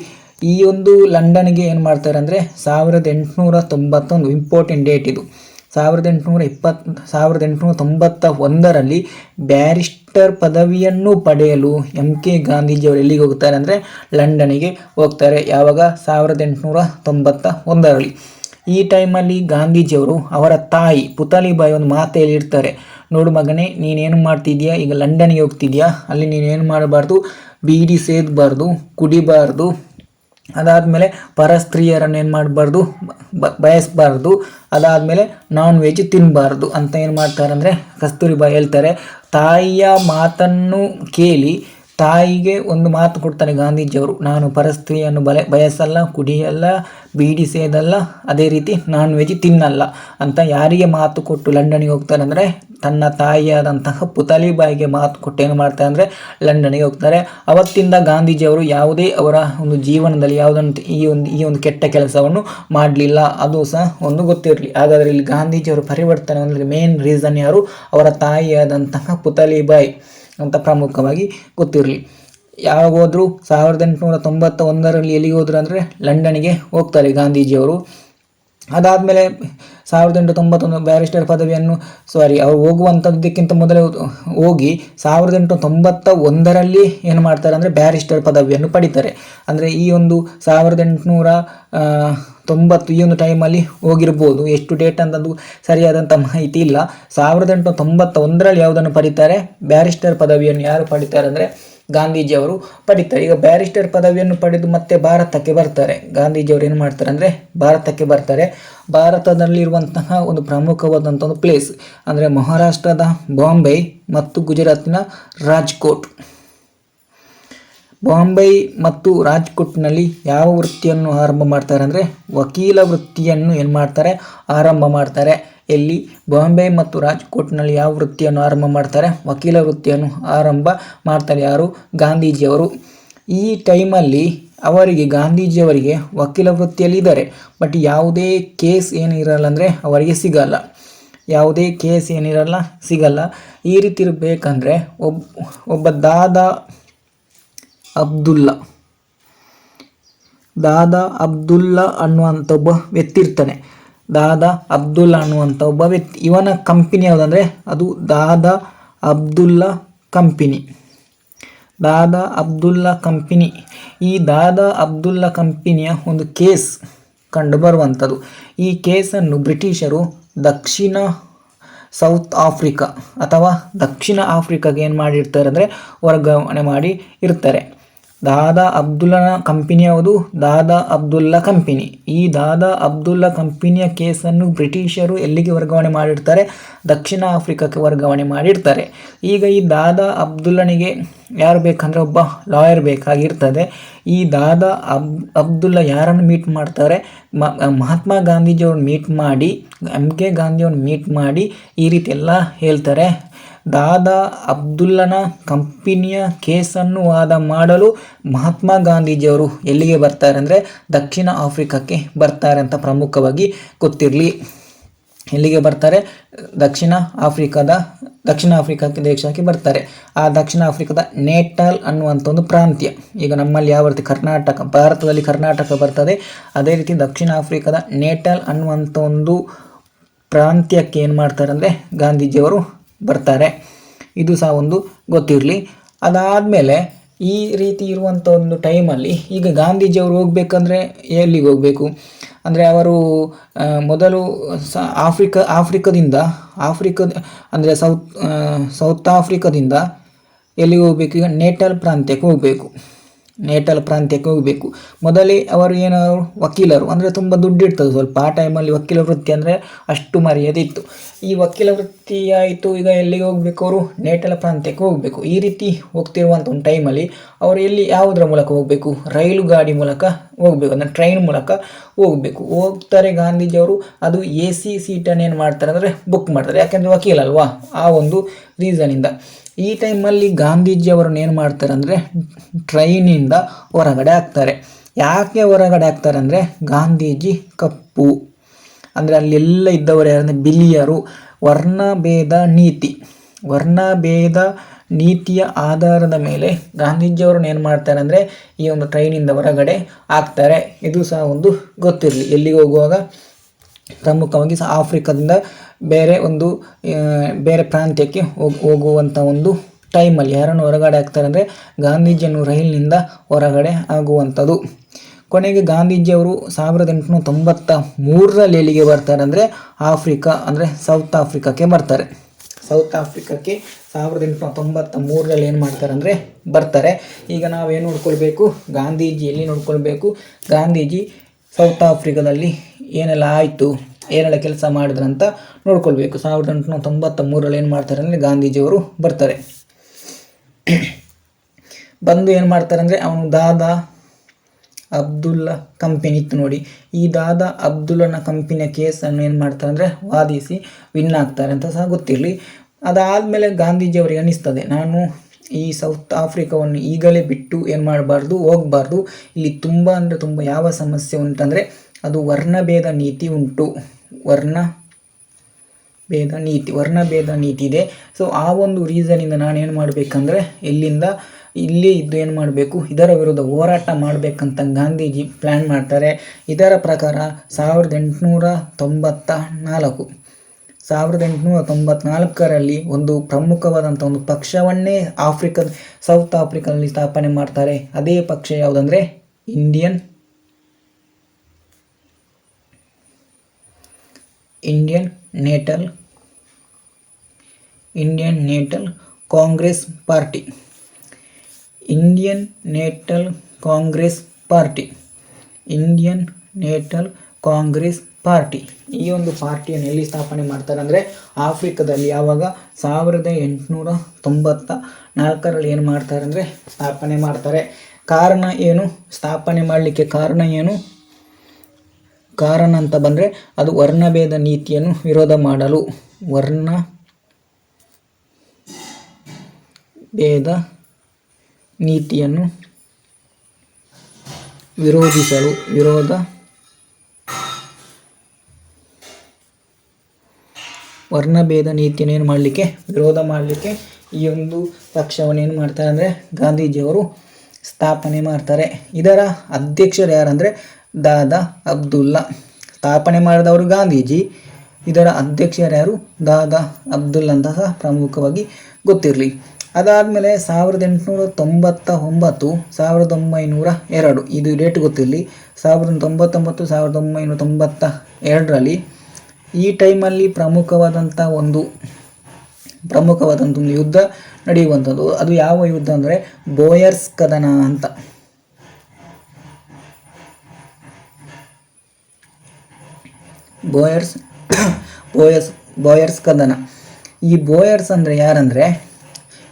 ಈ ಒಂದು ಲಂಡನ್ಗೆ ಏನು ಮಾಡ್ತಾರೆ ಅಂದರೆ ಸಾವಿರದ ಎಂಟುನೂರ ತೊಂಬತ್ತೊಂದು ಇಂಪಾರ್ಟೆಂಟ್ ಡೇಟ್ ಇದು. ಸಾವಿರದ ಎಂಟುನೂರ ಇಪ್ಪತ್ತು, ಸಾವಿರದ ಎಂಟುನೂರ ತೊಂಬತ್ತ ಒಂದರಲ್ಲಿ ಬ್ಯಾರಿಸ್ಟರ್ ಪದವಿಯನ್ನು ಪಡೆಯಲು ಎಂ ಕೆ ಗಾಂಧೀಜಿಯವರು ಎಲ್ಲಿಗೆ ಹೋಗ್ತಾರೆ ಅಂದರೆ ಲಂಡನಿಗೆ ಹೋಗ್ತಾರೆ. ಯಾವಾಗ? ಸಾವಿರದ ಎಂಟುನೂರ ತೊಂಬತ್ತ ಒಂದರಲ್ಲಿ ಈ ಟೈಮಲ್ಲಿ ಗಾಂಧೀಜಿಯವರು ಅವರ ತಾಯಿ ಪುತಲಿಬಾಯಿ ಒಂದು ಮಾತು ಹೇಳಿರ್ತಾರೆ ನೋಡು ಮಗನೇ, ನೀನೇನು ಮಾಡ್ತಿದ್ಯಾ? ಈಗ ಲಂಡನ್ಗೆ ಹೋಗ್ತಿದ್ಯಾ? ಅಲ್ಲಿ ನೀನೇನು ಮಾಡಬಾರ್ದು? ಬೀಡಿ ಸೇದಬಾರ್ದು, ಕುಡಿಬಾರ್ದು ಅದಾದಮೇಲೆ ಪರ ಸ್ತ್ರೀಯರನ್ನು ಏನು ಮಾಡಬಾರ್ದು? ಬಯಸಬಾರ್ದು. ಅದಾದಮೇಲೆ ನಾನ್ ವೆಜ್ ತಿನ್ನಬಾರ್ದು ಅಂತ ಏನು ಮಾಡ್ತಾರೆ ಅಂದರೆ ಕಸ್ತೂರಿಬಾಯಿ ಹೇಳ್ತಾರೆ, ತಾಯಿಯ ಮಾತನ್ನು ಕೇಳಿ ತಾಯಿಗೆ ಒಂದು ಮಾತು ಕೊಡ್ತಾರೆ ಗಾಂಧೀಜಿಯವರು. ನಾನು ಪರಸ್ತ್ರೀಯನ್ನು ಬಲೆ, ಬಯಸಲ್ಲ, ಕುಡಿಯಲ್ಲ, ಬೀಡಿ ಸೇದಲ್ಲ, ಅದೇ ರೀತಿ ನಾನ್ ವೆಜ್ ತಿನ್ನಲ್ಲ. ಅಂತ ಯಾರಿಗೆ ಮಾತು ಕೊಟ್ಟು ಲಂಡನ್ಗೆ ಹೋಗ್ತಾರೆ ಅಂದರೆ ತನ್ನ ತಾಯಿಯಾದಂತಹ ಪುತಲಿಬಾಯಿಗೆ ಮಾತು ಕೊಟ್ಟು ಏನು ಮಾಡ್ತಾರೆ ಅಂದರೆ ಲಂಡನ್ಗೆ ಹೋಗ್ತಾರೆ. ಅವತ್ತಿಂದ ಗಾಂಧೀಜಿಯವರು ಯಾವುದೇ ಅವರ ಒಂದು ಜೀವನದಲ್ಲಿ ಯಾವುದನ್ನು ಈ ಒಂದು ಈ ಒಂದು ಕೆಟ್ಟ ಕೆಲಸವನ್ನು ಮಾಡಲಿಲ್ಲ. ಅದು ಸಹ ಒಂದು ಗೊತ್ತಿರಲಿ. ಹಾಗಾದರೆ ಇಲ್ಲಿ ಗಾಂಧೀಜಿಯವರು ಪರಿವರ್ತನೆ ಅಂದರೆ ಮೇನ್ ರೀಸನ್ ಯಾರು? ಅವರ ತಾಯಿಯಾದಂತಹ ಪುತಲಿಬಾಯಿ ಅಂತ ಪ್ರಮುಖವಾಗಿ ಗೊತ್ತಿರಲಿ. ಯಾವಾಗ ಸಾವಿರದ ಎಂಟುನೂರ ತೊಂಬತ್ತ ಒಂದರಲ್ಲಿ ಎಲ್ಲಿಗೆ ಹೋದ್ರು ಅಂದರೆ ಲಂಡನ್ಗೆ ಹೋಗ್ತಾರೆ ಗಾಂಧೀಜಿಯವರು. ಅದಾದಮೇಲೆ ಸಾವಿರದ ಎಂಟು ತೊಂಬತ್ತೊಂದು ಬ್ಯಾರಿಸ್ಟರ್ ಪದವಿಯನ್ನು ಸಾರಿ ಅವರು ಹೋಗುವಂಥದ್ದಕ್ಕಿಂತ ಮೊದಲೇ ಹೋಗಿ ಸಾವಿರದ ಎಂಟು ತೊಂಬತ್ತ ಒಂದರಲ್ಲಿ ಏನು ಮಾಡ್ತಾರೆ ಅಂದರೆ ಬ್ಯಾರಿಸ್ಟರ್ ಪದವಿಯನ್ನು ಪಡಿತಾರೆ. ಅಂದರೆ ಈ ಒಂದು ಸಾವಿರದ ಎಂಟುನೂರ ತೊಂಬತ್ತು ಈ ಒಂದು ಟೈಮಲ್ಲಿ ಹೋಗಿರ್ಬೋದು. ಎಷ್ಟು ಡೇಟ್ ಅಂತಂದು ಸರಿಯಾದಂಥ ಮಾಹಿತಿ ಇಲ್ಲ. ಸಾವಿರದ ಎಂಟು ತೊಂಬತ್ತ ಒಂದರಲ್ಲಿ ಯಾವುದನ್ನು ಪಡಿತಾರೆ? ಬ್ಯಾರಿಸ್ಟರ್ ಪದವಿಯನ್ನು ಯಾರು ಪಡಿತಾರೆ ಅಂದರೆ ಗಾಂಧೀಜಿಯವರು ಪಡಿತಾರೆ. ಈಗ ಬ್ಯಾರಿಸ್ಟರ್ ಪದವಿಯನ್ನು ಪಡೆದು ಮತ್ತೆ ಭಾರತಕ್ಕೆ ಬರ್ತಾರೆ. ಗಾಂಧೀಜಿಯವರು ಏನು ಮಾಡ್ತಾರೆ ಅಂದರೆ ಭಾರತಕ್ಕೆ ಬರ್ತಾರೆ. ಭಾರತದಲ್ಲಿರುವಂತಹ ಒಂದು ಪ್ರಮುಖವಾದಂಥ ಒಂದು ಪ್ಲೇಸ್ ಅಂದರೆ ಮಹಾರಾಷ್ಟ್ರದ ಬಾಂಬೆ ಮತ್ತು ಗುಜರಾತಿನ ರಾಜ್ಕೋಟ್. ಬಾಂಬೆ ಮತ್ತು ರಾಜ್ಕೋಟ್ನಲ್ಲಿ ಯಾವ ವೃತ್ತಿಯನ್ನು ಆರಂಭ ಮಾಡ್ತಾರೆ ಅಂದರೆ ವಕೀಲ ವೃತ್ತಿಯನ್ನು ಏನು ಮಾಡ್ತಾರೆ? ಆರಂಭ ಮಾಡ್ತಾರೆ. ಎಲ್ಲಿ ಬಾಂಬೆ ಮತ್ತು ರಾಜ್ಕೋಟ್ನಲ್ಲಿ ಯಾವ ವೃತ್ತಿಯನ್ನು ಆರಂಭ ಮಾಡ್ತಾರೆ? ವಕೀಲ ವೃತ್ತಿಯನ್ನು ಆರಂಭ ಮಾಡ್ತಾರೆ ಯಾರು? ಗಾಂಧೀಜಿಯವರು. ಈ ಟೈಮಲ್ಲಿ ಅವರಿಗೆ ಗಾಂಧೀಜಿಯವರಿಗೆ ವಕೀಲ ವೃತ್ತಿಯಲ್ಲಿ ಇದ್ದಾರೆ. ಬಟ್ ಯಾವುದೇ ಕೇಸ್ ಏನಿರಲ್ಲ ಅಂದರೆ ಅವರಿಗೆ ಸಿಗಲ್ಲ. ಯಾವುದೇ ಕೇಸ್ ಏನಿರಲ್ಲ ಸಿಗಲ್ಲ. ಈ ರೀತಿ ಇರಬೇಕಂದ್ರೆ ಒಬ್ಬ ಒಬ್ಬ ದಾದಾ ಅಬ್ದುಲ್ಲಾ. ದಾದಾ ಅಬ್ದುಲ್ಲಾ ಅನ್ನುವಂಥ ಒಬ್ಬ ವ್ಯಕ್ತಿ ಇರ್ತಾನೆ. ದಾದಾ ಅಬ್ದುಲ್ಲಾ ಅನ್ನುವಂಥ ಒಬ್ಬ ವ್ಯಕ್ತಿ. ಇವನ ಕಂಪನಿ ಯಾವುದಂದರೆ ಅದು ದಾದಾ ಅಬ್ದುಲ್ಲಾ ಕಂಪನಿ ದಾದಾ ಅಬ್ದುಲ್ಲಾ ಕಂಪನಿ ಈ ದಾದಾ ಅಬ್ದುಲ್ಲಾ ಕಂಪನಿಯ ಒಂದು ಕೇಸ್ ಕಂಡು ಬರುವಂಥದ್ದು ಈ ಕೇಸನ್ನು ಬ್ರಿಟಿಷರು ದಕ್ಷಿಣ ಸೌತ್ ಆಫ್ರಿಕಾ ಅಥವಾ ದಕ್ಷಿಣ ಆಫ್ರಿಕಾಗೆ ಏನು ಮಾಡಿರ್ತಾರೆ ಅಂದರೆ ವರ್ಗಾವಣೆ ಮಾಡಿ ಇರ್ತಾರೆ. ದಾದಾ ಅಬ್ದುಲ್ಲನ ಕಂಪನಿ ಯಾವುದು? ದಾದಾ ಅಬ್ದುಲ್ಲಾ ಕಂಪನಿ. ಈ ದಾದಾ ಅಬ್ದುಲ್ಲಾ ಕಂಪನಿಯ ಕೇಸನ್ನು ಬ್ರಿಟಿಷರು ಎಲ್ಲಿಗೆ ವರ್ಗಾವಣೆ ಮಾಡಿರ್ತಾರೆ? ದಕ್ಷಿಣ ಆಫ್ರಿಕಾಕ್ಕೆ ವರ್ಗಾವಣೆ ಮಾಡಿರ್ತಾರೆ. ಈಗ ಈ ದಾದಾ ಅಬ್ದುಲ್ಲನಿಗೆ ಯಾರು ಬೇಕಂದರೆ ಒಬ್ಬ ಲಾಯರ್ ಬೇಕಾಗಿರ್ತದೆ. ಈ ದಾದಾ ಅಬ್, ಅಬ್ದುಲ್ಲಾ ಯಾರನ್ನು ಮೀಟ್ ಮಾಡ್ತಾರೆ? ಮಹಾತ್ಮ ಗಾಂಧೀಜಿಯವ್ರನ್ನ ಮೀಟ್ ಮಾಡಿ ಎಂ ಕೆ ಗಾಂಧಿಯವ್ರನ್ನ ಮೀಟ್ ಮಾಡಿ ಈ ರೀತಿ ಎಲ್ಲ ಹೇಳ್ತಾರೆ. ದಾದಾ ಅಬ್ದುಲ್ಲನ ಕಂಪನಿಯ ಕೇಸನ್ನು ವಾದ ಮಾಡಲು ಮಹಾತ್ಮ ಗಾಂಧೀಜಿಯವರು ಎಲ್ಲಿಗೆ ಬರ್ತಾರೆ ಅಂದರೆ ದಕ್ಷಿಣ ಆಫ್ರಿಕಾಕ್ಕೆ ಬರ್ತಾರೆ ಅಂತ ಪ್ರಮುಖವಾಗಿ ಗೊತ್ತಿರಲಿ. ಎಲ್ಲಿಗೆ ಬರ್ತಾರೆ? ದಕ್ಷಿಣ ಆಫ್ರಿಕಾದ, ದಕ್ಷಿಣ ಆಫ್ರಿಕಾಕ್ಕೆ ದೇಶಕ್ಕೆ ಬರ್ತಾರೆ. ಆ ದಕ್ಷಿಣ ಆಫ್ರಿಕಾದ ನೇಟಾಲ್ ಅನ್ನುವಂಥ ಒಂದು ಪ್ರಾಂತ್ಯ. ಈಗ ನಮ್ಮಲ್ಲಿ ಯಾವ ರೀತಿ ಕರ್ನಾಟಕ, ಭಾರತದಲ್ಲಿ ಕರ್ನಾಟಕ ಬರ್ತದೆ, ಅದೇ ರೀತಿ ದಕ್ಷಿಣ ಆಫ್ರಿಕಾದ ನೇಟಾಲ್ ಅನ್ನುವಂಥ ಒಂದು ಪ್ರಾಂತ್ಯಕ್ಕೆ ಏನು ಮಾಡ್ತಾರೆ ಅಂದರೆ ಗಾಂಧೀಜಿಯವರು ಬರ್ತಾರೆ. ಇದು ಸಹ ಒಂದು ಗೊತ್ತಿರಲಿ. ಅದಾದಮೇಲೆ ಈ ರೀತಿ ಇರುವಂಥ ಒಂದು ಟೈಮಲ್ಲಿ ಈಗ ಗಾಂಧೀಜಿಯವರು ಹೋಗಬೇಕಂದ್ರೆ ಎಲ್ಲಿಗೆ ಹೋಗಬೇಕು? ಅಂದರೆ ಅವರು ಮೊದಲು ಸ, ಆಫ್ರಿಕಾ, ಆಫ್ರಿಕಾದಿಂದ, ಆಫ್ರಿಕದ, ಅಂದರೆ ಸೌತ್ ಸೌತ್ ಆಫ್ರಿಕಾದಿಂದ ಎಲ್ಲಿಗೆ ಹೋಗಬೇಕು? ಈಗ ನೇಟಲ್ ಪ್ರಾಂತ್ಯಕ್ಕೆ ಹೋಗಬೇಕು. ನೇಟಲ್ ಪ್ರಾಂತ್ಯಕ್ಕೆ ಹೋಗಬೇಕು. ಮೊದಲೇ ಅವರು ಏನು ವಕೀಲರು, ಅಂದರೆ ತುಂಬ ದುಡ್ಡು ಇರ್ತದೆ ಸ್ವಲ್ಪ. ಆ ಟೈಮಲ್ಲಿ ವಕೀಲ ವೃತ್ತಿ ಅಂದರೆ ಅಷ್ಟು ಮರ್ಯಾದೆ ಇತ್ತು. ಈ ವಕೀಲ ವೃತ್ತಿ ಆಯಿತು, ಈಗ ಎಲ್ಲಿಗೆ ಹೋಗಬೇಕು ಅವರು? ನೇಟಲ ಪ್ರಾಂತ್ಯಕ್ಕೆ ಹೋಗಬೇಕು. ಈ ರೀತಿ ಹೋಗ್ತಿರುವಂಥ ಒಂದು ಟೈಮಲ್ಲಿ ಅವರು ಎಲ್ಲಿ ಯಾವುದರ ಮೂಲಕ ಹೋಗಬೇಕು? ರೈಲು ಗಾಡಿ ಮೂಲಕ ಹೋಗಬೇಕು, ಅಂದರೆ ಟ್ರೈನ್ ಮೂಲಕ ಹೋಗಬೇಕು. ಹೋಗ್ತಾರೆ ಗಾಂಧೀಜಿಯವರು ಅದು ಎ ಸಿ ಸೀಟನ್ನು ಏನು ಮಾಡ್ತಾರೆ ಅಂದರೆ ಬುಕ್ ಮಾಡ್ತಾರೆ. ಯಾಕೆಂದರೆ ವಕೀಲ ಅಲ್ವಾ? ಆ ಒಂದು ರೀಸನಿಂದ ಈ ಟೈಮಲ್ಲಿ ಗಾಂಧೀಜಿಯವರು ಏನು ಮಾಡ್ತಾರೆ ಅಂದರೆ ಟ್ರೈನಿಂದ ಹೊರಗಡೆ ಹಾಕ್ತಾರೆ. ಯಾಕೆ ಹೊರಗಡೆ ಹಾಕ್ತಾರೆ ಅಂದರೆ ಗಾಂಧೀಜಿ ಕಪ್ಪು. ಅಂದರೆ ಅಲ್ಲೆಲ್ಲ ಇದ್ದವರು ಯಾರಂದರೆ ಬಿಲಿಯರು. ವರ್ಣಭೇದ ನೀತಿ. ವರ್ಣಭೇದ ನೀತಿಯ ಆಧಾರದ ಮೇಲೆ ಗಾಂಧೀಜಿಯವರು ಏನು ಮಾಡ್ತಾರೆ ಅಂದರೆ ಈ ಒಂದು ಟ್ರೈನಿಂದ ಹೊರಗಡೆ ಹಾಕ್ತಾರೆ. ಇದು ಸಹ ಒಂದು ಗೊತ್ತಿರಲಿ. ಎಲ್ಲಿಗೆ ಹೋಗುವಾಗ ಪ್ರಮುಖವಾಗಿ ಸಹ ಆಫ್ರಿಕಾದಿಂದ ಬೇರೆ ಒಂದು ಬೇರೆ ಪ್ರಾಂತ್ಯಕ್ಕೆ ಹೋಗ್ ಹೋಗುವಂಥ ಒಂದು ಟೈಮಲ್ಲಿ, ಯಾರನ್ನು ಹೊರಗಡೆ ಹಾಕ್ತಾರೆ ಅಂದರೆ ಗಾಂಧೀಜಿಯನ್ನು ರೈಲಿನಿಂದ ಹೊರಗಡೆ ಆಗುವಂಥದ್ದು. ಕೊನೆಗೆ ಗಾಂಧೀಜಿಯವರು ಸಾವಿರದ ಎಂಟುನೂರ ತೊಂಬತ್ತ ಮೂರರಲ್ಲಿ ಎಲ್ಲಿಗೆ ಬರ್ತಾರೆ ಅಂದರೆ ಆಫ್ರಿಕಾ, ಅಂದರೆ ಸೌತ್ ಆಫ್ರಿಕಾಕ್ಕೆ ಬರ್ತಾರೆ. ಸೌತ್ ಆಫ್ರಿಕಾಕ್ಕೆ ಸಾವಿರದ ಎಂಟುನೂರ ತೊಂಬತ್ತ ಮೂರರಲ್ಲಿ ಏನು ಮಾಡ್ತಾರೆ ಅಂದರೆ ಬರ್ತಾರೆ. ಈಗ ನಾವೇನು ನೋಡ್ಕೊಳ್ಬೇಕು? ಗಾಂಧೀಜಿ ಎಲ್ಲಿ ನೋಡ್ಕೊಳ್ಬೇಕು? ಗಾಂಧೀಜಿ ಸೌತ್ ಆಫ್ರಿಕಾದಲ್ಲಿ ಏನೆಲ್ಲ ಆಯಿತು, ಏನೆಲ್ಲ ಕೆಲಸ ಮಾಡಿದ್ರು ಅಂತ ನೋಡ್ಕೊಳ್ಬೇಕು. ಸಾವಿರದ ಎಂಟುನೂರ ತೊಂಬತ್ತ ಮೂರರಲ್ಲಿ ಏನು ಮಾಡ್ತಾರೆ ಅಂದರೆ ಗಾಂಧೀಜಿಯವರು ಬರ್ತಾರೆ. ಬಂದು ಏನು ಮಾಡ್ತಾರೆ ಅಂದರೆ ಅವನು ದಾದಾ ಅಬ್ದುಲ್ಲಾ ಕಂಪೆನಿ ಇತ್ತು ನೋಡಿ. ಈ ದಾದಾ ಅಬ್ದುಲ್ಲನ ಕಂಪೆನಿಯ ಕೇಸನ್ನು ಏನು ಮಾಡ್ತಾರೆ ಅಂದರೆ ವಾದಿಸಿ ವಿನ್ ಆಗ್ತಾರೆ ಅಂತ ಸಹ ಗೊತ್ತಿರಲಿ. ಅದಾದಮೇಲೆ ಗಾಂಧೀಜಿಯವರಿಗೆ ಅನ್ನಿಸ್ತದೆ ನಾನು ಈ ಸೌತ್ ಆಫ್ರಿಕಾವನ್ನು ಈಗಲೇ ಬಿಟ್ಟು ಏನು ಮಾಡಬಾರ್ದು, ಹೋಗಬಾರ್ದು. ಇಲ್ಲಿ ತುಂಬ ಅಂದರೆ ತುಂಬ ಯಾವ ಸಮಸ್ಯೆ ಉಂಟಂದರೆ ಅದು ವರ್ಣಭೇದ ನೀತಿ ಉಂಟು. ವರ್ಣ ಭೇದ ನೀತಿ ವರ್ಣಭೇದ ನೀತಿ ಇದೆ. ಸೊ ಆ ಒಂದು ರೀಸನಿಂದ ನಾನೇನು ಮಾಡಬೇಕಂದ್ರೆ ಇಲ್ಲಿಂದ ಇಲ್ಲೇ ಇದ್ದು ಏನು ಮಾಡಬೇಕು? ಇದರ ವಿರುದ್ಧ ಹೋರಾಟ ಮಾಡಬೇಕಂತ ಗಾಂಧೀಜಿ ಪ್ಲ್ಯಾನ್ ಮಾಡ್ತಾರೆ. ಇದರ ಪ್ರಕಾರ ಸಾವಿರದ ಎಂಟುನೂರ ತೊಂಬತ್ತ ನಾಲ್ಕು ಸಾವಿರದ ಎಂಟುನೂರ ತೊಂಬತ್ನಾಲ್ಕರಲ್ಲಿ ಒಂದು ಪ್ರಮುಖವಾದಂಥ ಒಂದು ಪಕ್ಷವನ್ನೇ ಆಫ್ರಿಕಾ ಸೌತ್ ಆಫ್ರಿಕಾದಲ್ಲಿ ಸ್ಥಾಪನೆ ಮಾಡ್ತಾರೆ. ಅದೇ ಪಕ್ಷ ಯಾವುದಂದರೆ Indian Indian Natal Indian Natal Congress party. Indian Natal Congress party. Indian Natal Congress party. ಈ ಒಂದು ಪಾರ್ಟಿಯನ್ನು ಎಲ್ಲಿ ಸ್ಥಾಪನೆ ಮಾಡ್ತಾರೆ ಅಂದರೆ ಆಫ್ರಿಕಾದಲ್ಲಿ ಯಾವಾಗ ಸಾವಿರದ ಎಂಟುನೂರ ತೊಂಬತ್ತ ನಾಲ್ಕರಲ್ಲಿ ಏನು ಮಾಡ್ತಾರೆ ಅಂದರೆ ಸ್ಥಾಪನೆ ಮಾಡ್ತಾರೆ. ಕಾರಣ ಏನು? ಸ್ಥಾಪನೆ ಮಾಡಲಿಕ್ಕೆ ಕಾರಣ ಏನು? ಕಾರಣ ಅಂತ ಬಂದರೆ ಅದು ವರ್ಣಭೇದ ನೀತಿಯನ್ನು ವಿರೋಧ ಮಾಡಲು. ವರ್ಣ ಭೇದ ನೀತಿಯನ್ನು ವಿರೋಧಿಸಲು, ವಿರೋಧ ವರ್ಣಭೇದ ನೀತಿಯನ್ನು ಏನು ಮಾಡಲಿಕ್ಕೆ, ವಿರೋಧ ಮಾಡಲಿಕ್ಕೆ ಈ ಒಂದು ಪಕ್ಷವನ್ನು ಏನು ಮಾಡ್ತಾರೆ ಅಂದರೆ ಗಾಂಧೀಜಿಯವರು ಸ್ಥಾಪನೆ ಮಾಡ್ತಾರೆ. ಇದರ ಅಧ್ಯಕ್ಷರು ಯಾರಂದರೆ ದಾದಾ ಅಬ್ದುಲ್ಲಾ. ಸ್ಥಾಪನೆ ಮಾಡಿದವರು ಗಾಂಧೀಜಿ. ಇದರ ಅಧ್ಯಕ್ಷರು ಯಾರು? ದಾದಾ ಅಬ್ದುಲ್ಲಾ ಅಂತ ಸಹ ಪ್ರಮುಖವಾಗಿ ಗೊತ್ತಿರಲಿ. ಅದಾದಮೇಲೆ ಸಾವಿರದ ಎಂಟುನೂರ ತೊಂಬತ್ತ ಒಂಬತ್ತು ಸಾವಿರದ ಒಂಬೈನೂರ ಎರಡು, ಇದು ಡೇಟ್ ಗೊತ್ತಿರಲಿ. ಸಾವಿರದ ತೊಂಬತ್ತೊಂಬತ್ತು ಸಾವಿರದ ಒಂಬೈನೂರ ತೊಂಬತ್ತ ಎರಡರಲ್ಲಿ ಈ ಟೈಮಲ್ಲಿ ಪ್ರಮುಖವಾದಂಥ ಒಂದು ಪ್ರಮುಖವಾದಂಥ ಒಂದು ಯುದ್ಧ ನಡೆಯುವಂಥದ್ದು. ಅದು ಯಾವ ಯುದ್ಧ ಅಂದರೆ ಬೋಯರ್ಸ್ ಕದನ ಅಂತ. ಬೋಯರ್ಸ್ ಬೋಯರ್ಸ್ ಬೋಯರ್ಸ್ ಕದನ. ಈ ಬೋಯರ್ಸ್ ಅಂದರೆ ಯಾರಂದರೆ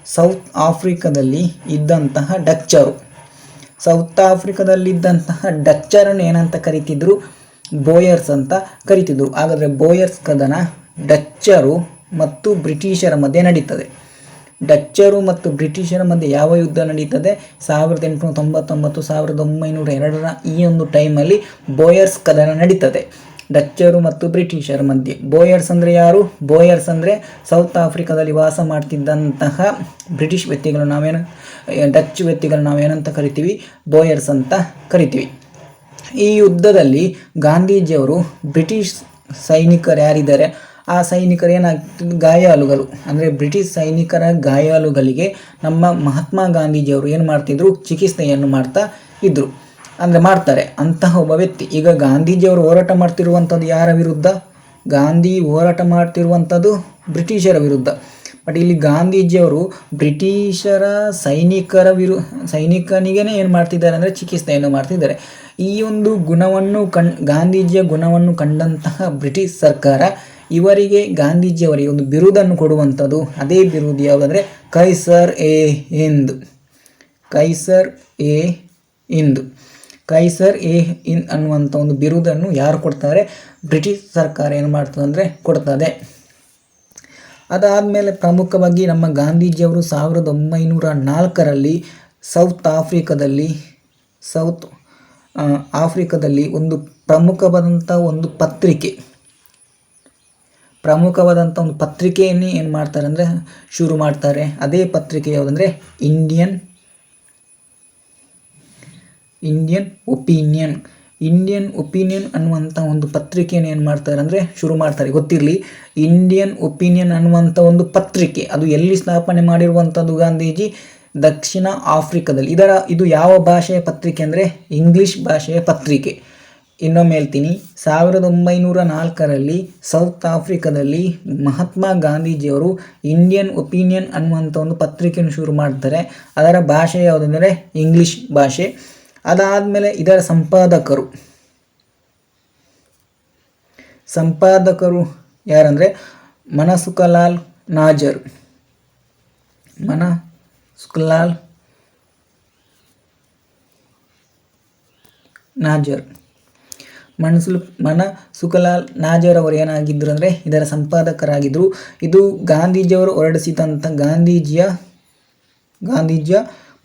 ಸೌತ್ ಆಫ್ರಿಕಾದಲ್ಲಿ ಇದ್ದಂತಹ ಡಚ್ಚರು. ಸೌತ್ ಆಫ್ರಿಕಾದಲ್ಲಿದ್ದಂತಹ ಡಚ್ಚರನ್ನು ಏನಂತ ಕರಿತಿದ್ರು? ಬೋಯರ್ಸ್ ಅಂತ ಕರಿತಿದ್ರು. ಹಾಗಾದರೆ ಬೋಯರ್ಸ್ ಕದನ ಡಚ್ಚರು ಮತ್ತು ಬ್ರಿಟಿಷರ ಮಧ್ಯೆ ನಡೀತದೆ. ಡಚ್ಚರು ಮತ್ತು ಬ್ರಿಟಿಷರ ಮಧ್ಯೆ ಯಾವ ಯುದ್ಧ ನಡೀತದೆ? ಸಾವಿರದ ಎಂಟುನೂರ ತೊಂಬತ್ತೊಂಬತ್ತು, ಸಾವಿರದ ಒಂಬೈನೂರ ಎರಡರ ಈ ಒಂದು ಟೈಮಲ್ಲಿ ಬೋಯರ್ಸ್ ಕದನ ನಡೀತದೆ. ಡಚ್ಚರು ಮತ್ತು ಬ್ರಿಟಿಷರ ಮಧ್ಯೆ. ಬೋಯರ್ಸ್ ಅಂದರೆ ಯಾರು? ಬೋಯರ್ಸ್ ಅಂದರೆ ಸೌತ್ ಆಫ್ರಿಕಾದಲ್ಲಿ ವಾಸ ಮಾಡ್ತಿದ್ದಂತಹ ಬ್ರಿಟಿಷ್ ವ್ಯಕ್ತಿಗಳು ನಾವೇನು, ಡಚ್ ವ್ಯಕ್ತಿಗಳು ನಾವೇನಂತ ಕರಿತೀವಿ? ಬೋಯರ್ಸ್ ಅಂತ ಕರಿತೀವಿ. ಈ ಯುದ್ಧದಲ್ಲಿ ಗಾಂಧೀಜಿಯವರು ಬ್ರಿಟಿಷ್ ಸೈನಿಕರು ಯಾರಿದ್ದಾರೆ? ಆ ಸೈನಿಕರು ಏನಾಗ್ತದೆ ಗಾಯಾಳುಗಳು? ಅಂದರೆ ಬ್ರಿಟಿಷ್ ಸೈನಿಕರ ಗಾಯಾಳುಗಳಿಗೆ ನಮ್ಮ ಮಹಾತ್ಮ ಗಾಂಧೀಜಿಯವರು ಏನು ಮಾಡ್ತಿದ್ರು? ಚಿಕಿತ್ಸೆಯನ್ನು ಮಾಡ್ತಾ ಇದ್ದರು ಅಂದರೆ ಮಾಡ್ತಾರೆ. ಅಂತಹ ಒಬ್ಬ ವ್ಯಕ್ತಿ. ಈಗ ಗಾಂಧೀಜಿಯವರು ಹೋರಾಟ ಮಾಡ್ತಿರುವಂಥದ್ದು ಯಾರ ವಿರುದ್ಧ? ಗಾಂಧಿ ಹೋರಾಟ ಮಾಡ್ತಿರುವಂಥದ್ದು ಬ್ರಿಟಿಷರ ವಿರುದ್ಧ. ಬಟ್ ಇಲ್ಲಿ ಗಾಂಧೀಜಿಯವರು ಬ್ರಿಟಿಷರ ಸೈನಿಕರ ವಿರು ಸೈನಿಕನಿಗೇ ಏನು ಮಾಡ್ತಿದ್ದಾರೆ ಅಂದರೆ ಚಿಕಿತ್ಸೆಯನ್ನು ಮಾಡ್ತಿದ್ದಾರೆ. ಈ ಒಂದು ಗುಣವನ್ನು ಕಣ್ ಗಾಂಧೀಜಿಯ ಗುಣವನ್ನು ಕಂಡಂತಹ ಬ್ರಿಟಿಷ್ ಸರ್ಕಾರ ಇವರಿಗೆ ಗಾಂಧೀಜಿಯವರಿಗೆ ಒಂದು ಬಿರುದನ್ನು ಕೊಡುವಂಥದ್ದು. ಅದೇ ಬಿರುದು ಯಾವುದಂದರೆ Qaiser A Hind. Qaiser A Hind. Qaiser A ಇನ್ ಅನ್ನುವಂಥ ಒಂದು ಬಿರುದನ್ನು ಯಾರು ಕೊಡ್ತಾರೆ? ಬ್ರಿಟಿಷ್ ಸರ್ಕಾರ ಏನು ಮಾಡ್ತದೆ ಅಂದರೆ ಕೊಡ್ತದೆ. ಅದಾದಮೇಲೆ ಪ್ರಮುಖವಾಗಿ ನಮ್ಮ ಗಾಂಧೀಜಿಯವರು ಸಾವಿರದ ಒಂಬೈನೂರ ನಾಲ್ಕರಲ್ಲಿ ಸೌತ್ ಆಫ್ರಿಕಾದಲ್ಲಿ, ಸೌತ್ ಆಫ್ರಿಕಾದಲ್ಲಿ ಒಂದು ಪ್ರಮುಖವಾದಂಥ ಒಂದು ಪತ್ರಿಕೆ. ಪ್ರಮುಖವಾದಂಥ ಒಂದು ಪತ್ರಿಕೆಯನ್ನೇ ಏನು ಮಾಡ್ತಾರೆ ಅಂದರೆ ಶುರು ಮಾಡ್ತಾರೆ. ಅದೇ ಪತ್ರಿಕೆ ಯಾವುದಂದರೆ Indian Indian Opinion Indian Opinion ಅನ್ನುವಂಥ ಒಂದು ಪತ್ರಿಕೆಯನ್ನು ಏನು ಮಾಡ್ತಾರೆ ಅಂದರೆ ಶುರು ಮಾಡ್ತಾರೆ. ಗೊತ್ತಿರಲಿ? ಇಂಡಿಯನ್ ಒಪಿನಿಯನ್ ಅನ್ನುವಂಥ ಒಂದು ಪತ್ರಿಕೆ. ಅದು ಎಲ್ಲಿ ಸ್ಥಾಪನೆ ಮಾಡಿರುವಂಥದ್ದು ಗಾಂಧೀಜಿ? ದಕ್ಷಿಣ ಆಫ್ರಿಕಾದಲ್ಲಿ. ಇದರ, ಇದು ಯಾವ ಭಾಷೆಯ ಪತ್ರಿಕೆ ಅಂದರೆ ಇಂಗ್ಲಿಷ್ ಭಾಷೆಯ ಪತ್ರಿಕೆ. ಇನ್ನೊಮ್ಮೆ ಹೇಳ್ತೀನಿ. ಸಾವಿರದ ಒಂಬೈನೂರ ನಾಲ್ಕರಲ್ಲಿ ಸೌತ್ ಆಫ್ರಿಕಾದಲ್ಲಿ ಮಹಾತ್ಮ ಗಾಂಧೀಜಿಯವರು ಇಂಡಿಯನ್ ಒಪಿನಿಯನ್ ಅನ್ನುವಂಥ ಒಂದು ಪತ್ರಿಕೆಯನ್ನು ಶುರು ಮಾಡ್ತಾರೆ. ಅದರ ಭಾಷೆ ಯಾವುದಂದರೆ ಇಂಗ್ಲಿಷ್ ಭಾಷೆ. ಅದಾದಮೇಲೆ ಇದರ ಸಂಪಾದಕರು. ಸಂಪಾದಕರು ಯಾರಂದರೆ ಮನಸುಖಲಾಲ್ ನಾಜರ್. ಮನಸುಖಲಾಲ್ ನಾಜರ್ ಮನಸು ಮನ ಸುಖಲಾಲ್ ನಾಜರ್ ಅವರು ಏನಾಗಿದ್ದರು ಅಂದರೆ ಇದರ ಸಂಪಾದಕರಾಗಿದ್ದರು ಇದು ಗಾಂಧೀಜಿಯವರು ಹೊರಡಿಸಿದಂಥ ಗಾಂಧೀಜಿಯ ಗಾಂಧೀಜಿಯ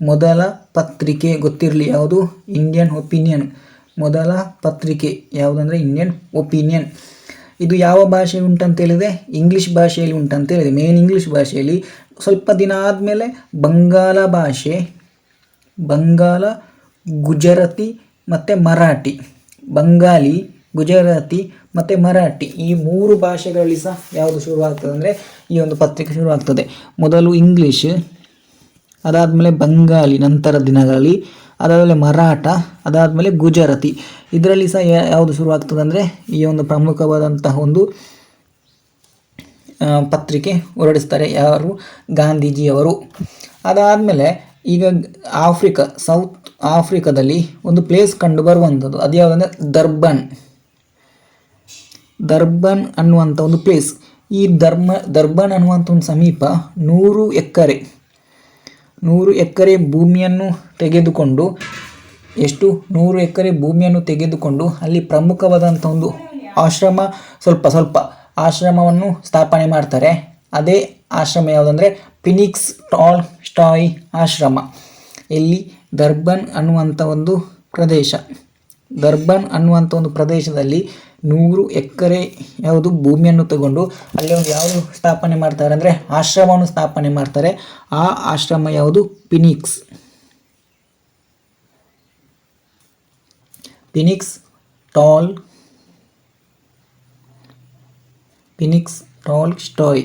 ಮೊದಲ ಪತ್ರಿಕೆ ಗೊತ್ತಿರಲಿ ಯಾವುದು? ಇಂಡಿಯನ್ ಒಪಿನಿಯನ್ ಮೊದಲ ಪತ್ರಿಕೆ ಯಾವುದಂದರೆ ಇಂಡಿಯನ್ ಒಪಿನಿಯನ್ ಇದು ಯಾವ ಭಾಷೆ ಉಂಟಂತ ಹೇಳಿದೆ ಇಂಗ್ಲೀಷ್ ಭಾಷೆಯಲ್ಲಿ ಉಂಟಂತ ಹೇಳಿದೆ ಮೇನ್ ಇಂಗ್ಲೀಷ್ ಭಾಷೆಯಲ್ಲಿ ಸ್ವಲ್ಪ ದಿನ ಆದಮೇಲೆ ಬಂಗಾಲ ಭಾಷೆ ಬಂಗಾಲ ಗುಜರಾತಿ ಮತ್ತು ಮರಾಠಿ ಬಂಗಾಲಿ ಗುಜರಾತಿ ಮತ್ತು ಮರಾಠಿ ಈ ಮೂರು ಭಾಷೆಗಳಲ್ಲಿ ಸಹ ಯಾವುದು ಶುರುವಾಗ್ತದೆ ಅಂದರೆ ಈ ಒಂದು ಪತ್ರಿಕೆ ಶುರುವಾಗ್ತದೆ ಮೊದಲು ಇಂಗ್ಲೀಷ್ ಅದಾದಮೇಲೆ ಬಂಗಾಲಿ ನಂತರ ದಿನಗಳಲ್ಲಿ ಅದಾದಮೇಲೆ ಮರಾಠ, ಅದಾದಮೇಲೆ ಗುಜರಾತಿ. ಇದರಲ್ಲಿ ಸಹ ಯಾವುದು ಶುರುವಾಗ್ತದೆ ಅಂದರೆ ಈ ಒಂದು ಪ್ರಮುಖವಾದಂತಹ ಒಂದು ಪತ್ರಿಕೆ ಹೊರಡಿಸ್ತಾರೆ ಯಾರು? ಗಾಂಧೀಜಿಯವರು. ಅದಾದಮೇಲೆ ಈಗ ಆಫ್ರಿಕಾ, ಸೌತ್ ಆಫ್ರಿಕಾದಲ್ಲಿ ಒಂದು ಪ್ಲೇಸ್ ಕಂಡು ಬರುವಂಥದ್ದು ಅದು ಯಾವುದಂದರೆ ದರ್ಬನ್. ದರ್ಬನ್ ಅನ್ನುವಂಥ ಒಂದು ಪ್ಲೇಸ್. ಈ ಧರ್ಮ ದರ್ಬನ್ ಅನ್ನುವಂಥ ಒಂದು ಸಮೀಪ ನೂರು ಎಕರೆ ನೂರು ಎಕರೆ ಭೂಮಿಯನ್ನು ತೆಗೆದುಕೊಂಡು, ಎಷ್ಟು ನೂರು ಎಕರೆ ಭೂಮಿಯನ್ನು ತೆಗೆದುಕೊಂಡು ಅಲ್ಲಿ ಪ್ರಮುಖವಾದಂಥ ಒಂದು ಆಶ್ರಮ, ಸ್ವಲ್ಪ ಸ್ವಲ್ಪ ಆಶ್ರಮವನ್ನು ಸ್ಥಾಪನೆ ಮಾಡ್ತಾರೆ. ಅದೇ ಆಶ್ರಮ ಯಾವುದಂದರೆ ಫಿನಿಕ್ಸ್ ಟಾಲ್ ಸ್ಟಾಯ್ ಆಶ್ರಮ. ಇಲ್ಲಿ ದರ್ಬನ್ ಅನ್ನುವಂಥ ಒಂದು ಪ್ರದೇಶ. ದರ್ಬನ್ ಅನ್ನುವಂಥ ಒಂದು ಪ್ರದೇಶದಲ್ಲಿ ನೂರು ಎಕರೆ ಯಾವುದು ಭೂಮಿಯನ್ನು ತಗೊಂಡು ಅಲ್ಲಿ ಒಂದು ಯಾವುದು ಸ್ಥಾಪನೆ ಮಾಡ್ತಾರೆ ಅಂದರೆ ಆಶ್ರಮವನ್ನು ಸ್ಥಾಪನೆ ಮಾಡ್ತಾರೆ. ಆ ಆಶ್ರಮ ಯಾವುದು? Phoenix Phoenix tall Phoenix Tolstoy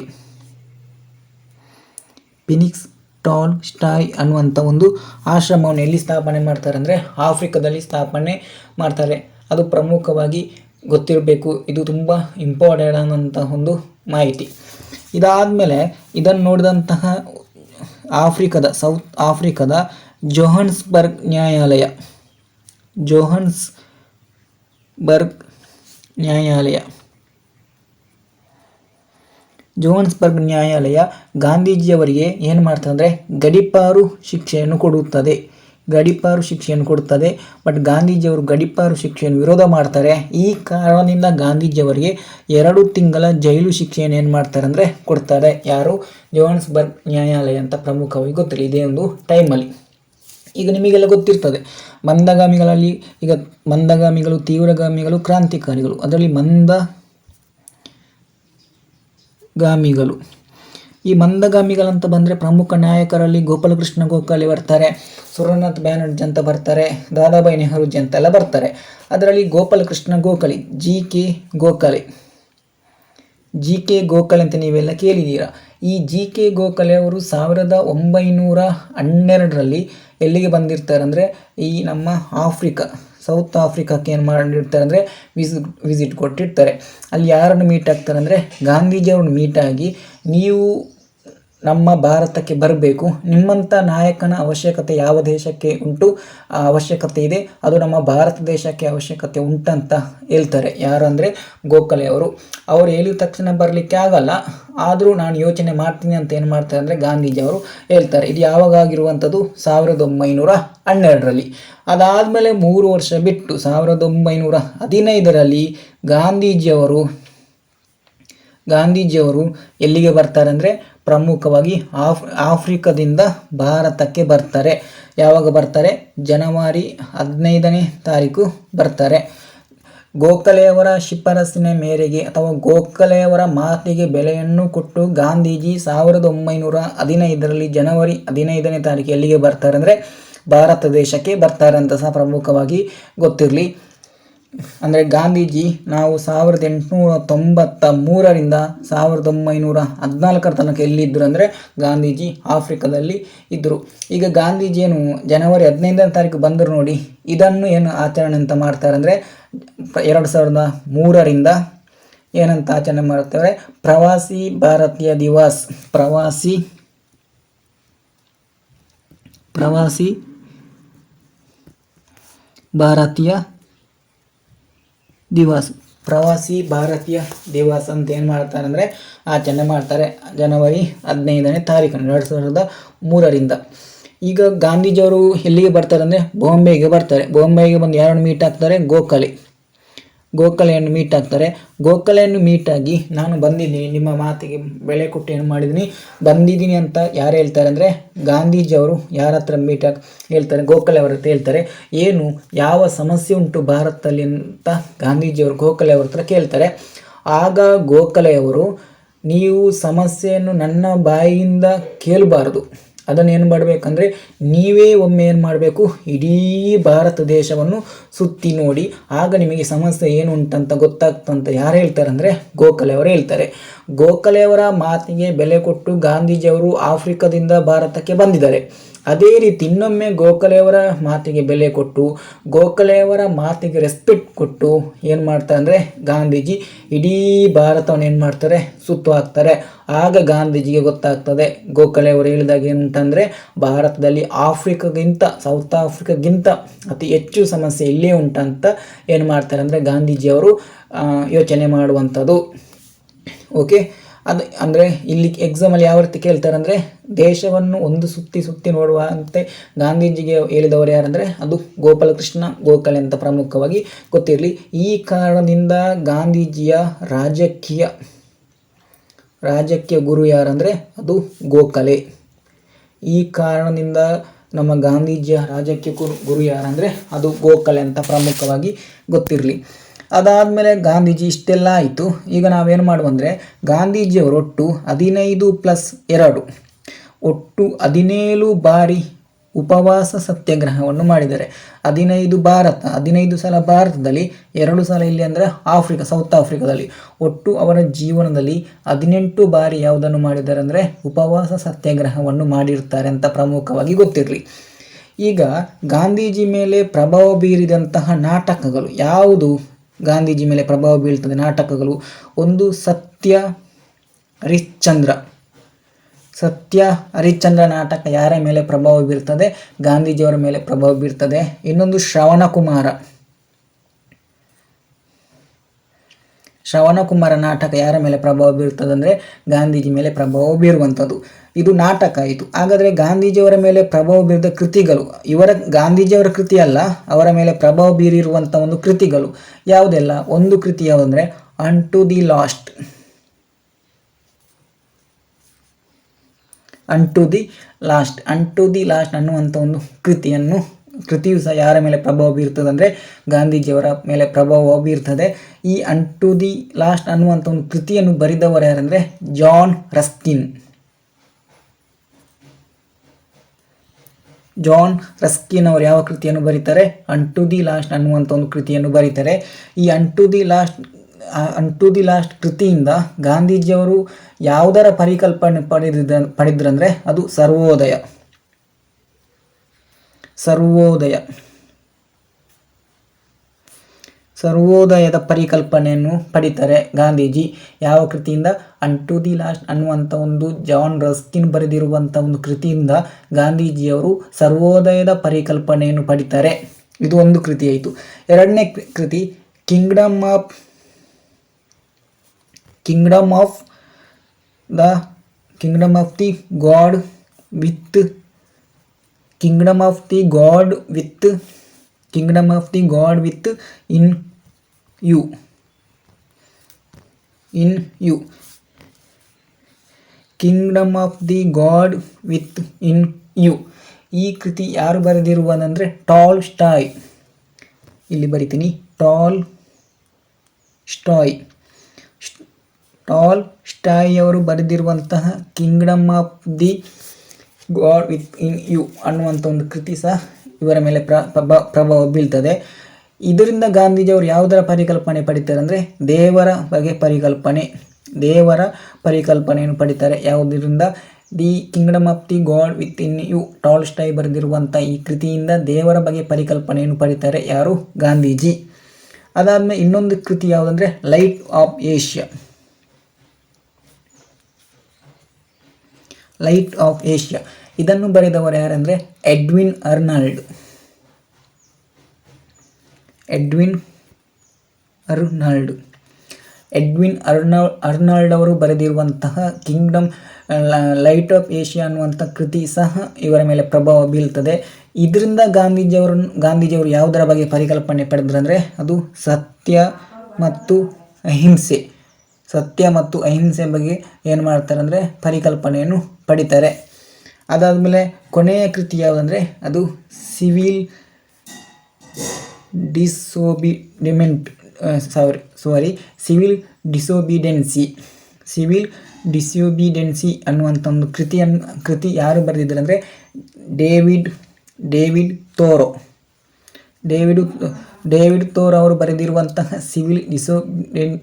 Phoenix Tolstoy ಅನ್ನುವಂಥ ಒಂದು ಆಶ್ರಮವನ್ನು ಎಲ್ಲಿ ಸ್ಥಾಪನೆ ಮಾಡ್ತಾರೆ ಅಂದರೆ ಆಫ್ರಿಕಾದಲ್ಲಿ ಸ್ಥಾಪನೆ ಮಾಡ್ತಾರೆ. ಅದು ಪ್ರಮುಖವಾಗಿ ಗೊತ್ತಿರಬೇಕು. ಇದು ತುಂಬ ಇಂಪಾರ್ಟೆಂಟ್ ಆದಂತಹ ಒಂದು ಮಾಹಿತಿ. ಇದಾದಮೇಲೆ ಇದನ್ನು ನೋಡಿದಂತಹ ಆಫ್ರಿಕಾದ, ಸೌತ್ ಆಫ್ರಿಕಾದ ಜೋಹನ್ಸ್ಬರ್ಗ್ ನ್ಯಾಯಾಲಯ. ಜೋಹನ್ಸ್ ಬರ್ಗ್ ನ್ಯಾಯಾಲಯ. ಜೋಹನ್ಸ್ಬರ್ಗ್ ನ್ಯಾಯಾಲಯ ಗಾಂಧೀಜಿಯವರಿಗೆ ಏನು ಮಾಡ್ತಂದರೆ ಗಡೀಪಾರು ಶಿಕ್ಷೆಯನ್ನು ಕೊಡುತ್ತದೆ. ಗಡಿಪಾರು ಶಿಕ್ಷೆಯನ್ನು ಕೊಡುತ್ತದೆ. ಬಟ್ ಗಾಂಧೀಜಿಯವರು ಗಡಿಪಾರು ಶಿಕ್ಷೆಯನ್ನು ವಿರೋಧ ಮಾಡ್ತಾರೆ. ಈ ಕಾರಣದಿಂದ ಗಾಂಧೀಜಿಯವರಿಗೆ ಎರಡು ತಿಂಗಳ ಜೈಲು ಶಿಕ್ಷೆಯನ್ನು ಏನು ಮಾಡ್ತಾರೆ ಅಂದರೆ ಕೊಡ್ತಾರೆ. ಯಾರು? ಜೋಹಾನ್ಸ್ಬರ್ಗ್ ನ್ಯಾಯಾಲಯ ಅಂತ ಪ್ರಮುಖವಾಗಿ ಗೊತ್ತಿಲ್ಲ ಇದೇ ಒಂದು ಟೈಮಲ್ಲಿ. ಈಗ ನಿಮಗೆಲ್ಲ ಗೊತ್ತಿರ್ತದೆ. ಮಂದಗಾಮಿಗಳಲ್ಲಿ ಈಗ ಮಂದಗಾಮಿಗಳು, ತೀವ್ರಗಾಮಿಗಳು, ಕ್ರಾಂತಿಕಾರಿಗಳು. ಅದರಲ್ಲಿ ಮಂದ ಗಾಮಿಗಳು ಈ ಮಂದಗಾಮಿಗಳಂತ ಬಂದರೆ ಪ್ರಮುಖ ನಾಯಕರಲ್ಲಿ ಗೋಪಾಲಕೃಷ್ಣ ಗೋಖಲೆ ಬರ್ತಾರೆ, ಸುರನಾಥ್ ಬ್ಯಾನರ್ಜಿ ಅಂತ ಬರ್ತಾರೆ ದಾದಾಬಾಯಿ ನೆಹರೂಜಿ ಅಂತೆಲ್ಲ ಬರ್ತಾರೆ. ಅದರಲ್ಲಿ Gopalakrishna Gokhale, G K Gokhale. G K Gokhale ಅಂತ ನೀವೆಲ್ಲ ಕೇಳಿದ್ದೀರಾ. ಈ ಜಿ ಕೆ ಗೋಖಲೆ ಅವರು ಸಾವಿರದ ಒಂಬೈನೂರ ಹನ್ನೆರಡರಲ್ಲಿ ಎಲ್ಲಿಗೆ ಬಂದಿರ್ತಾರೆ ಅಂದರೆ ಈ ನಮ್ಮ ಆಫ್ರಿಕಾ. ಸೌತ್ ಆಫ್ರಿಕಾಕ್ಕೆ ಏನು ಮಾಡಿರ್ತಾರೆ ಅಂದರೆ ವಿಸಿಟ್ ವಿಸಿಟ್ ಕೊಟ್ಟಿರ್ತಾರೆ. ಅಲ್ಲಿ ಯಾರನ್ನು ಮೀಟ್ ಆಗ್ತಾರೆ ಅಂದರೆ ಗಾಂಧೀಜಿಯವ್ರನ್ನ ಮೀಟಾಗಿ ನೀವು ನಮ್ಮ ಭಾರತಕ್ಕೆ ಬರಬೇಕು. ನಿಮ್ಮಂಥ ನಾಯಕನ ಅವಶ್ಯಕತೆ ಯಾವ ದೇಶಕ್ಕೆ ಉಂಟು ಅವಶ್ಯಕತೆ ಇದೆ. ಅದು ನಮ್ಮ ಭಾರತ ದೇಶಕ್ಕೆ ಅವಶ್ಯಕತೆ ಉಂಟಂತ ಹೇಳ್ತಾರೆ. ಯಾರು ಅಂದರೆ ಗೋಖಲೆ ಅವರು. ಅವರು ಹೇಳಿದ ತಕ್ಷಣ ಬರಲಿಕ್ಕೆ ಆಗಲ್ಲ. ಆದರೂ ನಾನು ಯೋಚನೆ ಮಾಡ್ತೀನಿ ಅಂತ ಏನು ಮಾಡ್ತಾರೆ ಅಂದರೆ ಗಾಂಧೀಜಿ ಅವರು ಹೇಳ್ತಾರೆ. ಇದು ಯಾವಾಗ ಆಗಿರುವಂಥದ್ದು ಸಾವಿರದ ಒಂಬೈನೂರ ಹನ್ನೆರಡರಲ್ಲಿ. ಅದಾದಮೇಲೆ ಮೂರು ವರ್ಷ ಬಿಟ್ಟು ಸಾವಿರದ ಒಂಬೈನೂರ ಹದಿನೈದರಲ್ಲಿ ಗಾಂಧೀಜಿಯವರು ಗಾಂಧೀಜಿಯವರು ಎಲ್ಲಿಗೆ ಬರ್ತಾರೆ ಅಂದರೆ ಪ್ರಮುಖವಾಗಿ ಆಫ್, ಆಫ್ರಿಕಾದಿಂದ ಭಾರತಕ್ಕೆ ಬರ್ತಾರೆ. ಯಾವಾಗ ಬರ್ತಾರೆ? ಜನವರಿ ಹದಿನೈದನೇ ತಾರೀಕು ಬರ್ತಾರೆ. ಗೋಖಲೆಯವರ ಶಿಫಾರಸಿನ ಮೇರೆಗೆ ಅಥವಾ ಗೋಖಲೆಯವರ ಮಾತಿಗೆ ಬೆಲೆಯನ್ನು ಕೊಟ್ಟು ಗಾಂಧೀಜಿ ಸಾವಿರದ ಒಂಬೈನೂರ ಹದಿನೈದರಲ್ಲಿ ಜನವರಿ ಹದಿನೈದನೇ ತಾರೀಕು ಎಲ್ಲಿಗೆ ಬರ್ತಾರೆ ಅಂದರೆ ಭಾರತ ದೇಶಕ್ಕೆ ಬರ್ತಾರೆ ಅಂತ ಸಹ ಪ್ರಮುಖವಾಗಿ ಗೊತ್ತಿರಲಿ. ಅಂದರೆ ಗಾಂಧೀಜಿ ನಾವು ಸಾವಿರದ ಎಂಟುನೂರ ತೊಂಬತ್ತ ಮೂರರಿಂದ ಸಾವಿರದ ಒಂಬೈನೂರ ಹದಿನಾಲ್ಕರ ತನಕ ಎಲ್ಲಿದ್ದರು ಅಂದರೆ ಗಾಂಧೀಜಿ ಆಫ್ರಿಕಾದಲ್ಲಿ ಇದ್ದರು ಈಗ ಗಾಂಧೀಜಿ ಜನವರಿ ಹದಿನೈದನೇ ತಾರೀಕು ಬಂದರು ನೋಡಿ, ಇದನ್ನು ಏನು ಆಚರಣೆ ಅಂತ ಮಾಡ್ತಾರೆ ಅಂದರೆ ಎರಡು ಸಾವಿರದ ಮೂರರಿಂದ ಏನಂತ ಆಚರಣೆ ಮಾಡ್ತಾರೆ? ಪ್ರವಾಸಿ ಭಾರತೀಯ ದಿವಸ್, ಪ್ರವಾಸಿ ಪ್ರವಾಸಿ ಭಾರತೀಯ ದಿವಸ್, ಪ್ರವಾಸಿ ಭಾರತೀಯ ದಿವಸ್ ಅಂತ ಏನು ಮಾಡ್ತಾರೆ ಅಂದರೆ ಆಚರಣೆ ಮಾಡ್ತಾರೆ. ಜನವರಿ ಹದಿನೈದನೇ ತಾರೀಕನ್ನು ಎರಡು ಸಾವಿರದ ಮೂರರಿಂದ. ಈಗ ಗಾಂಧೀಜಿಯವರು ಎಲ್ಲಿಗೆ ಬರ್ತಾರೆ ಅಂದರೆ, ಬಾಂಬೆಗೆ ಬರ್ತಾರೆ. ಬಾಂಬೆಗೆ ಬಂದು ಯಾರನ್ನು ಮೀಟ್ ಆಗ್ತಾರೆ? ಗೋಖಲೆ ಗೋಖಲೆಯನ್ನು ಮೀಟ್ ಆಗ್ತಾರೆ. ಗೋಖಲೆಯನ್ನು ಮೀಟಾಗಿ ನಾನು ಬಂದಿದ್ದೀನಿ. ನಿಮ್ಮ ಮಾತಿಗೆ ಬೆಳೆ ಕೊಟ್ಟು ಮಾಡಿದ್ದೀನಿ. ಬಂದಿದ್ದೀನಿ ಅಂತ ಯಾರು ಹೇಳ್ತಾರೆ ಅಂದರೆ ಗಾಂಧೀಜಿಯವರು ಯಾರ ಹತ್ರ ಮೀಟ್ ಆಗಿ ಹೇಳ್ತಾರೆ ಗೋಖಲೆ ಅವ್ರ ಹತ್ರ ಹೇಳ್ತಾರೆ. ಏನು, ಯಾವ ಸಮಸ್ಯೆ ಉಂಟು ಭಾರತದಲ್ಲಿ ಅಂತ ಗಾಂಧೀಜಿಯವರು ಗೋಖಲೆ ಅವ್ರ ಹತ್ರ ಕೇಳ್ತಾರೆ. ಆಗ ಗೋಖಲೆಯವರು ನೀವು ಸಮಸ್ಯೆಯನ್ನು ನನ್ನ ಬಾಯಿಯಿಂದ ಕೇಳಬಾರದು. ಅದನ್ನು ಏನು ಮಾಡಬೇಕಂದ್ರೆ ನೀವೇ ಒಮ್ಮೆ ಏನು ಮಾಡಬೇಕು? ಇಡೀ ಭಾರತ ದೇಶವನ್ನು ಸುತ್ತಿ ನೋಡಿ, ಆಗ ನಿಮಗೆ ಸಮಸ್ಯೆ ಏನು ಉಂಟಂತ ಗೊತ್ತಾಗ್ತಂತ ಯಾರು ಹೇಳ್ತಾರೆ ಅಂದರೆ ಗೋಖಲೆಯವರು ಹೇಳ್ತಾರೆ. ಗೋಖಲೆಯವರ ಮಾತಿಗೆ ಬೆಲೆ ಕೊಟ್ಟು ಗಾಂಧೀಜಿಯವರು ಆಫ್ರಿಕಾದಿಂದ ಭಾರತಕ್ಕೆ ಬಂದಿದ್ದಾರೆ. ಅದೇ ರೀತಿ ಇನ್ನೊಮ್ಮೆ ಗೋಖಲೆಯವರ ಮಾತಿಗೆ ಬೆಲೆ ಕೊಟ್ಟು, ಗೋಖಲೆಯವರ ಮಾತಿಗೆ ರೆಸ್ಪೆಕ್ಟ್ ಕೊಟ್ಟು ಏನು ಮಾಡ್ತಾರೆ ಅಂದರೆ ಗಾಂಧೀಜಿ ಇಡೀ ಭಾರತವನ್ನು ಏನು ಮಾಡ್ತಾರೆ? ಸುತ್ತು ಹಾಕ್ತಾರೆ. ಆಗ ಗಾಂಧೀಜಿಗೆ ಗೊತ್ತಾಗ್ತದೆ ಗೋಖಲೆಯವರು ಹೇಳಿದಾಗ ಏನಂತಂದರೆ, ಭಾರತದಲ್ಲಿ ಆಫ್ರಿಕಾಗಿಂತ, ಸೌತ್ ಆಫ್ರಿಕಾಗಿಂತ ಅತಿ ಹೆಚ್ಚು ಸಮಸ್ಯೆ ಇಲ್ಲೇ ಉಂಟಂತ ಏನು ಮಾಡ್ತಾರೆ ಅಂದರೆ ಗಾಂಧೀಜಿಯವರು ಯೋಚನೆ ಮಾಡುವಂಥದ್ದು. ಓಕೆ ಅದು ಅಂದರೆ ಇಲ್ಲಿ ಎಕ್ಸಾಮಲ್ಲಿ ಯಾವ ರೀತಿ ಕೇಳ್ತಾರೆ ಅಂದರೆ ದೇಶವನ್ನು ಒಂದು ಸುತ್ತಿ ಸುತ್ತಿ ನೋಡುವಂತೆ ಗಾಂಧೀಜಿಗೆ ಹೇಳಿದವರು ಯಾರಂದರೆ ಅದು ಗೋಪಾಲಕೃಷ್ಣ ಗೋಖಲೆ ಅಂತ ಪ್ರಮುಖವಾಗಿ ಗೊತ್ತಿರಲಿ. ಈ ಕಾರಣದಿಂದ ಗಾಂಧೀಜಿಯ ರಾಜಕೀಯ ರಾಜಕೀಯ ಗುರು ಯಾರಂದರೆ ಅದು ಗೋಖಲೆ. ಈ ಕಾರಣದಿಂದ ನಮ್ಮ ಗಾಂಧೀಜಿಯ ರಾಜಕೀಯ ಗುರು ಗುರು ಯಾರಂದರೆ ಅದು ಗೋಖಲೆ ಅಂತ ಪ್ರಮುಖವಾಗಿ ಗೊತ್ತಿರಲಿ. ಅದಾದಮೇಲೆ ಗಾಂಧೀಜಿ ಇಷ್ಟೆಲ್ಲ ಆಯಿತು. ಈಗ ನಾವೇನು ಮಾಡುವಂದರೆ ಗಾಂಧೀಜಿಯವರು ಒಟ್ಟು ಹದಿನೈದು ಪ್ಲಸ್ ಎರಡು ಒಟ್ಟು ಹದಿನೇಳು ಬಾರಿ ಉಪವಾಸ ಸತ್ಯಾಗ್ರಹವನ್ನು ಮಾಡಿದ್ದಾರೆ. ಹದಿನೈದು ಭಾರತ, ಹದಿನೈದು ಸಲ ಭಾರತದಲ್ಲಿ, ಎರಡು ಸಲ ಇಲ್ಲಿ ಅಂದರೆ ಆಫ್ರಿಕಾ, ಸೌತ್ ಆಫ್ರಿಕಾದಲ್ಲಿ. ಒಟ್ಟು ಅವರ ಜೀವನದಲ್ಲಿ ಹದಿನೆಂಟು ಬಾರಿ ಯಾವುದನ್ನು ಮಾಡಿದ್ದಾರೆ ಅಂದರೆ ಉಪವಾಸ ಸತ್ಯಾಗ್ರಹವನ್ನು ಮಾಡಿರ್ತಾರೆ ಅಂತ ಪ್ರಮುಖವಾಗಿ ಗೊತ್ತಿರಲಿ. ಈಗ ಗಾಂಧೀಜಿ ಮೇಲೆ ಪ್ರಭಾವ ಬೀರಿದಂತಹ ನಾಟಕಗಳು ಯಾವುದು? ಗಾಂಧೀಜಿ ಮೇಲೆ ಪ್ರಭಾವ ಬೀಳ್ತದೆ ನಾಟಕಗಳು. ಒಂದು ಸತ್ಯ ಹರಿಶ್ಚಂದ್ರ. ಸತ್ಯ ಹರಿಶ್ಚಂದ್ರ ನಾಟಕ ಯಾರ ಮೇಲೆ ಪ್ರಭಾವ ಬೀರ್ತದೆ? ಗಾಂಧೀಜಿಯವರ ಮೇಲೆ ಪ್ರಭಾವ ಬೀರ್ತದೆ? ಇನ್ನೊಂದು ಶ್ರವಣ ಕುಮಾರ ಶ್ರವಣಕುಮಾರ ನಾಟಕ ಯಾರ ಮೇಲೆ ಪ್ರಭಾವ ಬೀರ್ತದೆ ಅಂದರೆ ಗಾಂಧೀಜಿ ಮೇಲೆ ಪ್ರಭಾವ ಬೀರುವಂಥದ್ದು. ಇದು ನಾಟಕ ಇದು. ಹಾಗಾದರೆ ಗಾಂಧೀಜಿಯವರ ಮೇಲೆ ಪ್ರಭಾವ ಬೀರಿದ ಕೃತಿಗಳು, ಇವರ ಗಾಂಧೀಜಿಯವರ ಕೃತಿ ಅಲ್ಲ, ಅವರ ಮೇಲೆ ಪ್ರಭಾವ ಬೀರಿರುವಂಥ ಒಂದು ಕೃತಿಗಳು ಯಾವುದೆಲ್ಲ? ಒಂದು ಕೃತಿ ಯಾವುದಂದರೆ unto the last unto the last. Unto the last ಅನ್ನುವಂಥ ಒಂದು ಕೃತಿಯನ್ನು, ಕೃತಿಯು ಸಹ ಯಾರ ಮೇಲೆ ಪ್ರಭಾವ ಬೀರ್ತದೆ ಅಂದರೆ ಗಾಂಧೀಜಿಯವರ ಮೇಲೆ ಪ್ರಭಾವ ಬೀರ್ತದೆ. ಈ ಅನ್ ಟು ದಿ ಲಾಸ್ಟ್ ಅನ್ನುವಂಥ ಒಂದು ಕೃತಿಯನ್ನು ಬರೆದವರು ಯಾರಂದರೆ ಜಾನ್ ರಸ್ಕಿನ್. ಜಾನ್ ರಸ್ಕಿನ್ ಅವರು ಯಾವ ಕೃತಿಯನ್ನು ಬರೀತಾರೆ? ಅನ್ ಟು ದಿ ಲಾಸ್ಟ್ ಅನ್ನುವಂಥ ಒಂದು ಕೃತಿಯನ್ನು ಬರೀತಾರೆ. ಈ unto the last to the last ಕೃತಿಯಿಂದ ಗಾಂಧೀಜಿಯವರು ಯಾವುದರ ಪರಿಕಲ್ಪನೆ ಪಡೆದಿದ್ದ, ಪಡೆದ್ರಂದರೆ ಅದು ಸರ್ವೋದಯ. ಸರ್ವೋದಯ. ಸರ್ವೋದಯದ ಪರಿಕಲ್ಪನೆಯನ್ನು ಪಡಿತಾರೆ ಗಾಂಧೀಜಿ ಯಾವ ಕೃತಿಯಿಂದ? ಅನ್ ಟು ದಿ ಲಾಸ್ಟ್ ಅನ್ನುವಂಥ ಒಂದು ಜಾನ್ ರಸ್ಕಿನ್ ಬರೆದಿರುವಂಥ ಒಂದು ಕೃತಿಯಿಂದ ಗಾಂಧೀಜಿಯವರು ಸರ್ವೋದಯದ ಪರಿಕಲ್ಪನೆಯನ್ನು ಪಡಿತಾರೆ. ಇದು ಒಂದು ಕೃತಿ ಆಯಿತು ಎರಡನೇ ಕೃತಿ, kingdom of kingdom of the kingdom of the God with kingdom of the God with kingdom of the God within you in you kingdom of the God within you ಈ ಕೃತಿ ಯಾರು ಬರೆದಿರುವುದಂದರೆ ಟಾಲ್ ಸ್ಟಾಯ್. ಇಲ್ಲಿ ಬರಿತೀನಿ. ಟಾಲ್ ಸ್ಟಾಯ್. ಟಾಲ್ ಸ್ಟಾಯ್ ಅವರು ಬರೆದಿರುವಂತಹ kingdom of the God within you ಅನ್ನುವಂಥ ಒಂದು ಕೃತಿ ಸಹ ಇವರ ಮೇಲೆ ಪ್ರ ಪ್ರಭಾವ ಬೀಳ್ತದೆ. ಇದರಿಂದ ಗಾಂಧೀಜಿಯವರು ಯಾವುದರ ಪರಿಕಲ್ಪನೆ ಪಡಿತಾರೆ ಅಂದರೆ ದೇವರ ಬಗ್ಗೆ ಪರಿಕಲ್ಪನೆ, ದೇವರ ಪರಿಕಲ್ಪನೆಯನ್ನು ಪಡಿತಾರೆ. ಯಾವುದರಿಂದ? The kingdom of the God within you Tolstoy ಬರೆದಿರುವಂಥ ಈ ಕೃತಿಯಿಂದ ದೇವರ ಬಗ್ಗೆ ಪರಿಕಲ್ಪನೆಯನ್ನು ಪಡಿತಾರೆ ಯಾರು? ಗಾಂಧೀಜಿ. ಅದಾದಮೇಲೆ ಇನ್ನೊಂದು ಕೃತಿ ಯಾವುದಂದರೆ light of Asia light of Asia ಇದನ್ನು ಬರೆದವರು ಯಾರಂದರೆ? Edwin Arnold Edwin Arnold Edwin ಅರ್ನಾ Arnold ಅವರು ಬರೆದಿರುವಂತಹ ಕಿಂಗ್ಡಮ್ ಲೈಟ್ ಆಫ್ ಏಷ್ಯಾ ಅನ್ನುವಂಥ ಕೃತಿ ಸಹ ಇವರ ಮೇಲೆ ಪ್ರಭಾವ ಬೀಳ್ತದೆ. ಇದರಿಂದ ಗಾಂಧೀಜಿಯವರು ಗಾಂಧೀಜಿಯವರು ಯಾವುದರ ಬಗ್ಗೆ ಪರಿಕಲ್ಪನೆ ಪಡೆದ್ರಂದರೆ ಅದು ಸತ್ಯ ಮತ್ತು ಅಹಿಂಸೆ. ಸತ್ಯ ಮತ್ತು ಅಹಿಂಸೆ ಬಗ್ಗೆ ಏನು ಮಾಡ್ತಾರೆ ಅಂದರೆ ಪರಿಕಲ್ಪನೆಯನ್ನು ಪಡಿತಾರೆ. ಅದಾದಮೇಲೆ ಕೊನೆಯ ಕೃತಿ ಯಾವುದಂದರೆ ಅದು civil disobedience sorry sorry civil disobedience civil disobedience ಅನ್ನುವಂಥ ಒಂದು ಕೃತಿಯನ್ನು ಕೃತಿ ಯಾರು ಬರೆದಿದ್ದಾರೆ ಅಂದರೆ David David Thoreau David David Thoreau ಅವರು ಬರೆದಿರುವಂತಹ ಸಿವಿಲ್ ಡಿಸೋಬಿಡೆನ್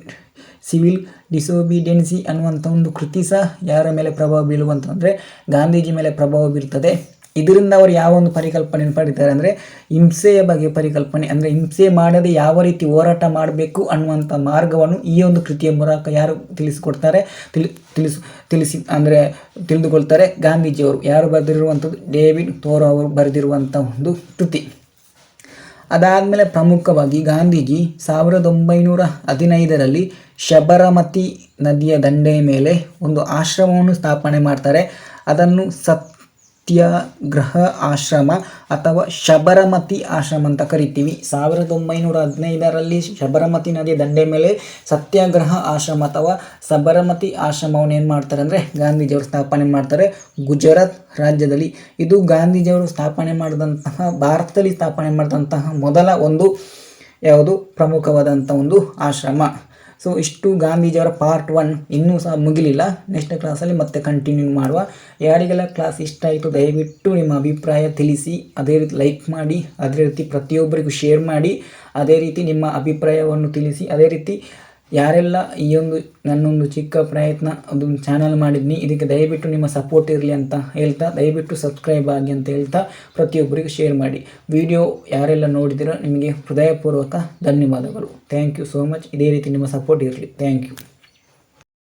ಸಿವಿಲ್ ಡಿಸೋಬಿಡಿಯನ್ಸಿ ಅನ್ನುವಂಥ ಒಂದು ಕೃತಿ ಸಹ ಯಾರ ಮೇಲೆ ಪ್ರಭಾವ ಬೀಳುವಂತಂದರೆ ಗಾಂಧೀಜಿ ಮೇಲೆ ಪ್ರಭಾವ ಬೀರ್ತದೆ. ಇದರಿಂದ ಅವರು ಯಾವ ಒಂದು ಪರಿಕಲ್ಪನೆಯನ್ನು ಪಡಿತಾರೆ ಅಂದರೆ ಹಿಂಸೆಯ ಬಗ್ಗೆ ಪರಿಕಲ್ಪನೆ ಅಂದರೆ ಹಿಂಸೆ ಮಾಡದೆ ಯಾವ ರೀತಿ ಹೋರಾಟ ಮಾಡಬೇಕು ಅನ್ನುವಂಥ ಮಾರ್ಗವನ್ನು ಈ ಒಂದು ಕೃತಿಯ ಮೂಲಕ ಯಾರು ತಿಳಿಸಿಕೊಡ್ತಾರೆ? ತಿಳಿ ತಿಳಿಸು ತಿಳಿಸಿ ಅಂದರೆ ತಿಳಿದುಕೊಳ್ತಾರೆ ಗಾಂಧೀಜಿಯವರು. ಯಾರು ಬರೆದಿರುವಂಥದ್ದು ಡೇವಿಡ್ ತೋರೋ ಅವರು ಬರೆದಿರುವಂಥ ಒಂದು ಕೃತಿ. ಅದಾದಮೇಲೆ ಪ್ರಮುಖವಾಗಿ ಗಾಂಧೀಜಿ ಸಾವಿರದ ಒಂಬೈನೂರ ಹದಿನೈದರಲ್ಲಿ ಶಬರಮತಿ ನದಿಯ ದಂಡೆಯ ಮೇಲೆ ಒಂದು ಆಶ್ರಮವನ್ನು ಸ್ಥಾಪನೆ ಮಾಡ್ತಾರೆ. ಅದನ್ನು ಸತ್ಯಾಗ್ರಹ ಆಶ್ರಮ ಅಥವಾ ಶಬರಮತಿ ಆಶ್ರಮ ಅಂತ ಕರಿತೀವಿ. ಸಾವಿರದ ಒಂಬೈನೂರ ಹದಿನೈದರಲ್ಲಿ ಶಬರಮತಿ ನದಿ ದಂಡೆ ಮೇಲೆ ಸತ್ಯಾಗ್ರಹ ಆಶ್ರಮ ಅಥವಾ ಸಬರಮತಿ ಆಶ್ರಮವನ್ನು ಏನು ಮಾಡ್ತಾರೆ ಅಂದರೆ ಗಾಂಧೀಜಿಯವರು ಸ್ಥಾಪನೆ ಮಾಡ್ತಾರೆ. ಗುಜರಾತ್ ರಾಜ್ಯದಲ್ಲಿ ಇದು ಗಾಂಧೀಜಿಯವರು ಸ್ಥಾಪನೆ ಮಾಡಿದಂತಹ, ಭಾರತದಲ್ಲಿ ಸ್ಥಾಪನೆ ಮಾಡಿದಂತಹ ಮೊದಲ ಒಂದು ಯಾವುದು ಪ್ರಮುಖವಾದಂಥ ಒಂದು ಆಶ್ರಮ. ಸೊ ಇಷ್ಟು ಗಾಂಧೀಜಿಯವರ ಪಾರ್ಟ್ ಒನ್ ಇನ್ನೂ ಸಹ ಮುಗಿಲಿಲ್ಲ. ನೆಕ್ಸ್ಟ್ ಕ್ಲಾಸಲ್ಲಿ ಮತ್ತೆ ಕಂಟಿನ್ಯೂ ಮಾಡುವ. ಯಾರಿಗೆಲ್ಲ ಕ್ಲಾಸ್ ಇಷ್ಟ ಆಯಿತು, ದಯವಿಟ್ಟು ನಿಮ್ಮ ಅಭಿಪ್ರಾಯ ತಿಳಿಸಿ. ಅದೇ ರೀತಿ ಲೈಕ್ ಮಾಡಿ, ಅದೇ ರೀತಿ ಪ್ರತಿಯೊಬ್ಬರಿಗೂ ಶೇರ್ ಮಾಡಿ. ಅದೇ ರೀತಿ ನಿಮ್ಮ ಅಭಿಪ್ರಾಯವನ್ನು ತಿಳಿಸಿ. ಅದೇ ರೀತಿ ಯಾರೆಲ್ಲ ಈ ಒಂದು ನನ್ನೊಂದು ಚಿಕ್ಕ ಪ್ರಯತ್ನ, ಅದೊಂದು ಚಾನಲ್ ಮಾಡಿದ್ನಿ, ಇದಕ್ಕೆ ದಯವಿಟ್ಟು ನಿಮ್ಮ ಸಪೋರ್ಟ್ ಇರಲಿ ಅಂತ ಹೇಳ್ತಾ, ದಯವಿಟ್ಟು ಸಬ್ಸ್ಕ್ರೈಬ್ ಆಗಿ ಅಂತ ಹೇಳ್ತಾ ಪ್ರತಿಯೊಬ್ಬರಿಗೂ ಶೇರ್ ಮಾಡಿ. ವಿಡಿಯೋ ಯಾರೆಲ್ಲ ನೋಡಿದಿರೋ ನಿಮಗೆ ಹೃದಯಪೂರ್ವಕ ಧನ್ಯವಾದಗಳು. ಥ್ಯಾಂಕ್ ಯು ಸೋ ಮಚ್ ಇದೇ ರೀತಿ ನಿಮ್ಮ ಸಪೋರ್ಟ್ ಇರಲಿ. Thank you